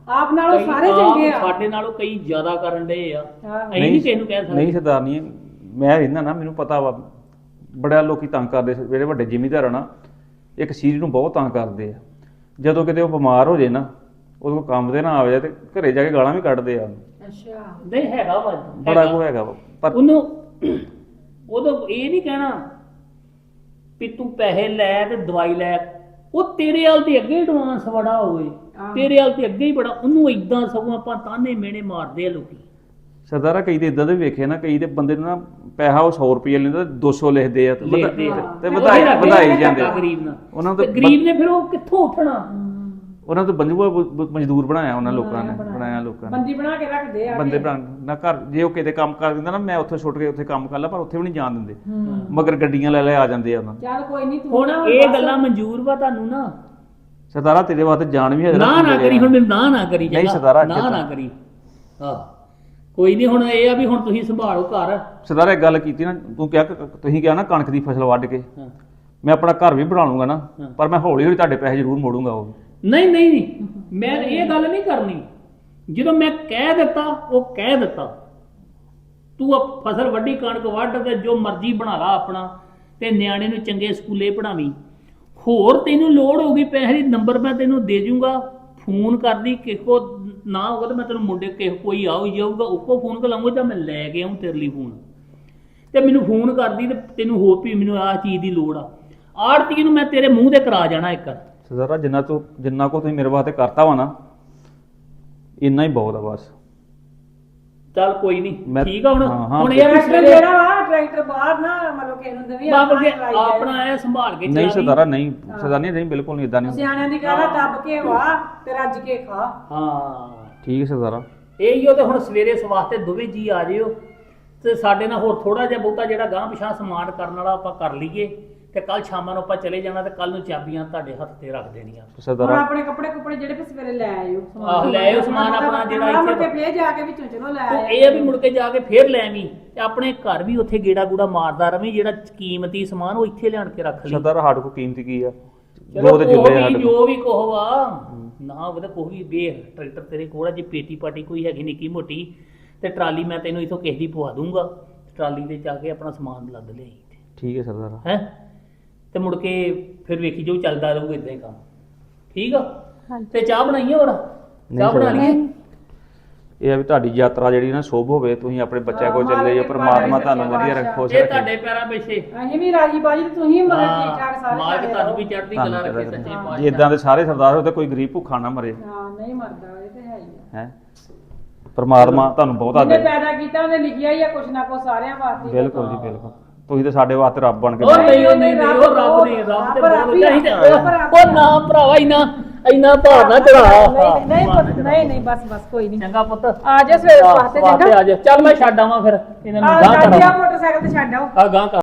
ਆਪ ਨਾਲੋਂ ਕਈ ਸਾਰੇ ਆਪ ਚੰਗੇ ਆ। ਸਾਡੇ ਨਾਲੋਂ ਕਈ ਜ਼ਿਆਦਾ ਕਰਨ ਡਏ ਆ। ਹਾਂ। ਅਸੀਂ ਨਹੀਂ ਕਿਸੇ ਨੂੰ ਕਹਿ ਨਹੀਂ ਸਕਦੇ ਸਰਦਾਰ ਨਹੀਂ ਮੈਂ ਰਹਿੰਦਾ ਨਾ ਮੈਨੂੰ ਪਤਾ ਵਾ ਬੜਾ ਲੋਕੀ ਤੰਗ ਕਰਦੇ ਸੀ, ਜਿਹੜੇ ਵੱਡੇ ਜ਼ਿਮੀਂਦਾਰ ਆ ਨਾ ਇੱਕ ਸੀਰੀ ਨੂੰ ਬਹੁਤ ਤੰਗ ਕਰਦੇ ਆ। ਜਦੋਂ ਕਿਤੇ ਉਹ ਬਿਮਾਰ ਹੋ ਜੇ ਨਾ ਉਹਦੇ ਕੋਲ ਕੰਮ ਤੇ ਨਾ ਆਵੇ ਤੇ ਘਰੇ ਜਾ ਕੇ ਗਾਲਾਂ ਵੀ ਕੱਢਦੇ ਆ। ਅੱਛਾ। ਨਹੀਂ ਹੈਗਾ ਵਾ। ਬੜਾ ਹੈਗਾ। ਕੋ ਹੈਗਾ ਵਾ ਪਰ ਉਹਨੂੰ ਉਦੋਂ ਇਹ ਨਹੀਂ ਕਹਿਣਾ ਵੀ ਤੂੰ ਪੈਸੇ ਲੈ ਤੇ ਦਵਾਈ ਲੈ ਉਹ ਤੇਰੇ ਹਾਲ ਤੇ ਅੱਗੇ ਐਡਵਾਂਸ ਬੜਾ ਹੋਵੇ। ਤੇਰੇ ਹਾਲ ਤੇ ਅੱਗੇ ਹੀ ਬੜਾ ਉਹਨੂੰ ਇਦਾਂ ਸਗੋਂ ਆਪਾਂ ਤਾਨੇ ਮੇਣੇ ਮਾਰਦੇ ਆ ਲੋਕੀ ਸਰਦਾਰਾ ਕਈ ਤੇ ਇਦਾਂ ਦੇ ਵੇਖੇ ਨਾ ਕਈ ਤੇ ਬੰਦੇ ਨੂੰ ਨਾ ਪੈਸਾ ਉਹ 100 ਰੁਪਏ ਲੈਂਦਾ ਤੇ 200 ਲਿਖਦੇ ਆ ਤੇ ਲਿਖਦੇ ਆ। ਤੇ ਵਧਾਈ ਵਧਾਈ ਜਾਂਦੇ ਆ। ਗਰੀਬ ਨਾਲ ਉਹਨਾਂ ਤੇ ਤੋਂ ਗਰੀਬ ਨੇ ਫਿਰ ਉਹ ਕਿੱਥੋਂ ਉੱਠਣਾ ਉਹਨਾਂ ਤੋਂ ਬੰਜੂਆ ਮਜ਼ਦੂਰ ਬਣਾਇਆ ਉਹਨਾਂ ਲੋਕਾਂ ਨੇ ਬਣਾਇਆ। ਲੋਕਾਂ ਨੇ। ਬੰਦੀ ਬਣਾ ਕੇ ਰੱਖਦੇ ਆ ਬੰਦੇ ਬਣਾ ਨਾ ਘਰ ਜੇ ਉਹ ਕਿਤੇ ਕੰਮ ਕਰ ਦਿੰਦਾ ਨਾ ਮੈਂ ਉੱਥੇ ਛੁੱਟ ਕੇ ਉੱਥੇ ਕੰਮ ਕਰ ਲਾ ਪਰ ਉੱਥੇ ਵੀ ਨਹੀਂ ਜਾਣ ਦਿੰਦੇ। ਮਗਰ ਗੱਡੀਆਂ ਲੈ ਲੈ ਆ ਜਾਂਦੇ ਆ ਉਹਨਾਂ। ਚੱਲ ਕੋਈ ਨਹੀਂ ਤੂੰ ਹੁਣ ਇਹ ਗੱਲਾਂ ਮਨਜ਼ੂਰ ਵਾ ਤੁਹਾਨੂੰ ਨਾ। ਸਰਦਾਰਾ ਤੇਰੇ ਵਾਸਤੇ ਜਾਨ ਵੀ ਹੈ ਨਾ ਨਾ ਕਰੀ ਹੁਣ ਮੈਨੂੰ ਨਾ ਨਾ ਕਰੀ ਨਹੀਂ? ਸਰਦਾਰਾ, ਨਾ ਨਾ। ਕਰੀ। ਹਾਂ। ਕੋਈ ਨਹੀਂ ਹੁਣ ਇਹ ਆ ਵੀ ਹੁਣ ਤੁਸੀਂ ਸੰਭਾਲੋ ਘਰ। ਸਰਦਾਰਾ ਇੱਕ ਗੱਲ ਕੀਤੀ ਨਾ ਤੂੰ ਕਿਹਾ ਤੁਸੀਂ ਕਿਹਾ ਨਾ ਕਣਕ ਦੀ ਫਸਲ ਵੱਢ ਕੇ। ਹਾਂ। ਮੈਂ ਆਪਣਾ ਘਰ ਵੀ ਬਣਾ ਲੂੰਗਾ ਨਾ। ਪਰ ਮੈਂ ਹੌਲੀ ਹੌਲੀ ਤੁਹਾਡੇ ਪੈਸੇ ਜ਼ਰੂਰ ਮੋੜੂੰਗਾ ਉਹ ਨਹੀਂ ਨਹੀਂ ਨਹੀਂ। ਮੈਂ ਇਹ ਗੱਲ ਨਹੀਂ ਕਰਨੀ। ਜਦੋਂ ਮੈਂ ਕਹਿ ਦਿੱਤਾ ਉਹ ਕਹਿ ਦਿੱਤਾ। ਤੂੰ ਆ ਫਸਲ ਵੱਡੀ ਕਣਕ ਵੱਢ ਤੇ ਜੋ ਮਰਜ਼ੀ ਬਣਾ ਲਾ ਆਪਣਾ ਤੇ ਨਿਆਣੇ ਨੂੰ ਚੰਗੇ ਸਕੂਲੇ ਪੜਾਵੀਂ ਹੋਰ ਤੈਨੂੰ ਲੋੜ ਹੋਊਗੀ ਪੈਸੇ ਦੀ ਨੰਬਰ ਮੈਂ ਤੈਨੂੰ ਦੇ ਜੂੰਗਾ। ਫੋਨ ਕਰਦੀ ਕਿਸੇ ਕੋ ਨਾ ਹੋਗਾ ਤਾਂ ਮੈਂ ਤੈਨੂੰ ਮੁੰਡੇ ਕਿਸੇ ਕੋਈ ਆਉ ਜਾਊਗਾ ਉਹ ਕੋ ਫੋਨ ਕਰ ਲਾਂਗਾ ਜਾਂ ਮੈਂ ਲੈ ਕੇ ਆਉਂ ਤੇਰੇ ਲਈ ਫੋਨ। ਤੇ ਮੈਨੂੰ ਫੋਨ ਕਰਦੀ ਤੇ ਤੈਨੂੰ ਹੋਰ ਵੀ ਮੈਨੂੰ ਆਹ ਚੀਜ਼ ਦੀ ਲੋੜ ਆ। ਆੜਤੀ ਨੂੰ ਮੈਂ ਤੇਰੇ ਮੂੰਹ ਤੇ ਕਰਾ ਜਾਣਾ ਇੱਕ ਸਰਦਾਰਾ ਜਿੰਨਾ ਤੋਂ ਜਿੰਨਾ ਕੋ ਤੁਸੀਂ ਮੇਰੇ ਵਾਸਤੇ ਕਰਤਾ ਵਾ ਨਾ ਇੰਨਾ ਹੀ ਬਹੁਤ ਆ ਬਸ। ਚੱਲ ਕੋਈ ਨਹੀਂ ਮੈਂ- ਠੀਕ ਆ ਹੁਣ। ਹਾਂ, ਹਾਂ। ਹੁਣ ਇਹ ਵੀ ਟਰੈਕਟਰ ਸਵੇਰੇ ਜਿਹੜਾ ਵਾ ਟਰੈਕਟਰ ਬਾਹਰ ਨਾ ਮਤਲਬ ਕਿਸੇ ਨੂੰ ਦੇਵੀ ਬਾਬਾ ਕੇ ਆਪਣਾ ਇਹ ਸੰਭਾਲ ਕੇ ਨਹੀਂ ਚਲਾ ਸਰਦਾਰਾ ਨਹੀਂ ਸਰਦਾਰ ਨਹੀਂ ਨਹੀਂ ਬਿਲਕੁਲ ਨਹੀਂ ਇਦਾਂ ਨਹੀਂ ਸਿਆਣਿਆਂ ਦੀ ਕਹਿਣਾ ਦੱਬ ਕੇ ਵਾਹ ਤੇ ਰੱਜ ਕੇ ਖਾ। ਹਾਂ। ਠੀਕ ਹੈ ਸਰਦਾਰਾ। ਇਹ ਹੀ ਉਹ ਤੇ ਹੁਣ ਸਵੇਰੇ ਇਸ ਵਾਸਤੇ ਦੋਵੇਂ ਜੀ ਆ ਜਿਓ ਤੇ ਸਾਡੇ ਨਾਲ ਹੋਰ ਥੋੜਾ ਜਿਹਾ ਬਹੁਤਾ ਜਿਹੜਾ ਗਾਂ ਪਿਛਾਂ ਸਮਾਨ ਕਰਨ ਵਾਲਾ ਆਪਾਂ ਕਰ ਲਈਏ। ਤੇ ਕੱਲ ਸ਼ਾਮਾਂ ਨੂੰ ਆਪਾਂ ਚਲੇ ਜਾਣਾ ਤੇ ਕੱਲ ਨੂੰ ਚਾਬੀਆਂ ਤੁਹਾਡੇ ਹੱਥ ਤੇ ਰੱਖ ਦੇਣੀਆਂ। ਹੁਣ ਸਰਦਾਰਾ ਆਪਣੇ ਕੱਪੜੇ ਕੁਪੜੇ ਜਿਹੜੇ ਫਿਰ ਸਵੇਰੇ ਲੈ ਆਇਓ ਸਮਾਨ ਆਹ, ਲੈ ਆਇਓ ਸਮਾਨ ਆਪਣਾ ਜਿਹੜਾ ਮੁੜ ਇੱਥੇ- ਕੇ ਫੇਰ ਜਾ ਕੇ ਵਿੱਚੋਂ ਚਲੋ ਲੈ ਤੂੰ ਆਇਓ। ਇਹ ਆ ਵੀ ਮੁੜ ਕੇ ਜਾ ਕੇ ਫੇਰ ਲੈ ਆਵੀਂ ਤੇ ਆਪਣੇ ਘਰ ਵੀ ਉੱਥੇ ਗੇੜਾ ਗੂੜਾ ਮਾਰਦਾ ਰਵੀਂ ਜਿਹੜਾ ਕੀਮਤੀ ਸਮਾਨ ਉਹ ਇੱਥੇ ਲਿਆਣ ਕੇ ਰੱਖ ਲਈ। ਸਰਦਾਰਾ ਸਾਡੇ ਕੋ ਕੀਮਤੀ ਕੀ ਆ? ਚਲੋ ਦੋ ਤੇ ਉਹ ਜੁੱਲੇ ਵੀ ਸਾਡੇ। ਜੋ ਵੀ ਕੋਹ ਵਾ। ਨਾ ਉਹਦਾ ਕੋਹ ਵੀ ਵੇਖ ਟਰੈਕਟਰ ਤੇਰੇ ਕੋਲ ਆ ਜੇ ਪੇਟੀ ਪਾਟੀ ਕੋਈ ਹੈਗੀ ਨਿੱਕੀ ਮੋਟੀ ਤੇ ਟਰਾਲੀ ਮੈਂ ਤੈਨੂੰ ਇਥੋਂ ਕਿਸੇ ਦੀ ਪਵਾ ਦੂੰਗਾ। ਟਰਾਲੀ ਤੇ ਜਾ ਕੇ ਆਪਣਾ ਸਮਾਨ ਲੱਦ ਲਿਆਈ। ਠੀਕ ਹੈ ਸਰਦਾਰਾ ਹੈ? ਤੇ ਮੁੜ ਕੇ ਫਿਰ ਵੇਖੀ ਜੋ ਚੱਲਦਾ ਰਹੂਗਾ ਇਦਾਂ ਹੀ ਕੰਮ। ਠੀਕ ਆ? ਹਾਂਜੀ। ਤੇ ਚਾਹ ਬਣਾਈਏ ਹੋਰ? ਚਾਹ ਬਣਾ। ਲਈਏ ਇਹ ਆ ਵੀ ਤੁਹਾਡੀ ਯਾਤਰਾ ਜਿਹੜੀ ਨਾ ਸ਼ੁਭ ਹੋਵੇ ਤੁਸੀਂ ਆਪਣੇ ਬੱਚਿਆਂ ਕੋਲ ਚੱਲੇ ਜਾਓ ਪਰਮਾਤਮਾ ਤੁਹਾਨੂੰ ਵਧੀਆ ਰੱਖੋ ਇਹ ਸਿਰ ਤੁਹਾਡੇ ਪੈਰਾਂ ਪਿੱਛੇ। ਅਸੀਂ ਵੀ ਰਾਜੀ ਬਾਜੀ ਤੇ ਤੁਸੀਂ ਮਤਲਬ ਠੀਕ ਠਾਕ ਸਾਰੇ ਮਾਲਕ ਸਾਰੇ ਤੁਹਾਨੂੰ ਰਹੋ। ਵੀ ਚੜ੍ਹਦੀ ਕਲਾ ਰੱਖੇ ਸੱਚੇ ਜੇ ਪਾਤਸ਼ਾਹ। ਇਦਾਂ ਦੇ ਸਾਰੇ ਸਰਦਾਰ ਹੋ ਤੇ ਕੋਈ ਗਰੀਬ ਭੁੱਖਾ ਨਾ ਮਰੇ। ਹਾਂ ਨਹੀਂ ਮਰਦਾ ਇਹ ਤੇ ਹੈ ਹੀ ਹੈ? ਪਰਮਾਤਮਾ ਤੁਹਾਨੂੰ ਬਹੁਤਾ ਜਿਹਨੇ ਦੇ ਪੈਦਾ ਕੀਤਾ ਉਹਨੇ ਲਿਖਿਆ ਹੀ ਆ ਕੁਛ ਨਾ ਕੁਛ ਸਾਰਿਆਂ ਵਾਸਤੇ ਬਿਲਕੁਲ ਜੀ ਬਿਲਕੁਲ। ਤੁਸੀਂ ਤਾਂ ਸਾਡੇ ਵਾਸਤੇ ਰੱਬ ਬਣ ਕੇ ਉਹ। ਨਹੀਂ ਉਹ ਨਹੀਂ ਉਹ ਰੱਬ ਨਹੀਂ ਰੱਬ ਤੇ ਰੱਬ ਆ, ਚਾਹੀਦਾ ਰੱਬ ਰੱਬ ਉਹ ਨਾ ਭਰਾਵਾ ਇਨਾ ਇਨਾ ਭਾਰ ਨਾ ਚੜਾ। ਨਹੀਂ ਨਹੀਂ ਪੁੱਤ, ਨਹੀਂ ਨਹੀਂ ਬਸ ਬਸ ਕੋਈ ਨਹੀਂ। ਚੰਗਾ ਪੁੱਤ। ਆ ਜਾ ਸਵੇਰੇ ਵਾਸਤੇ ਚੰਗਾ ਆ ਜਾ। ਚੱਲ ਮੈਂ ਛੱਡ ਆਵਾਂ ਫਿਰ। ਇਹਨਾਂ ਨੂੰ ਗਾਂ ਜਾਂਦੀ ਆ ਕਰ ਮੋਟਰਸਾਈਕਲ ਤੇ ਛੱਡ ਆਓ। ਆ ਗਾਂ ਕਰ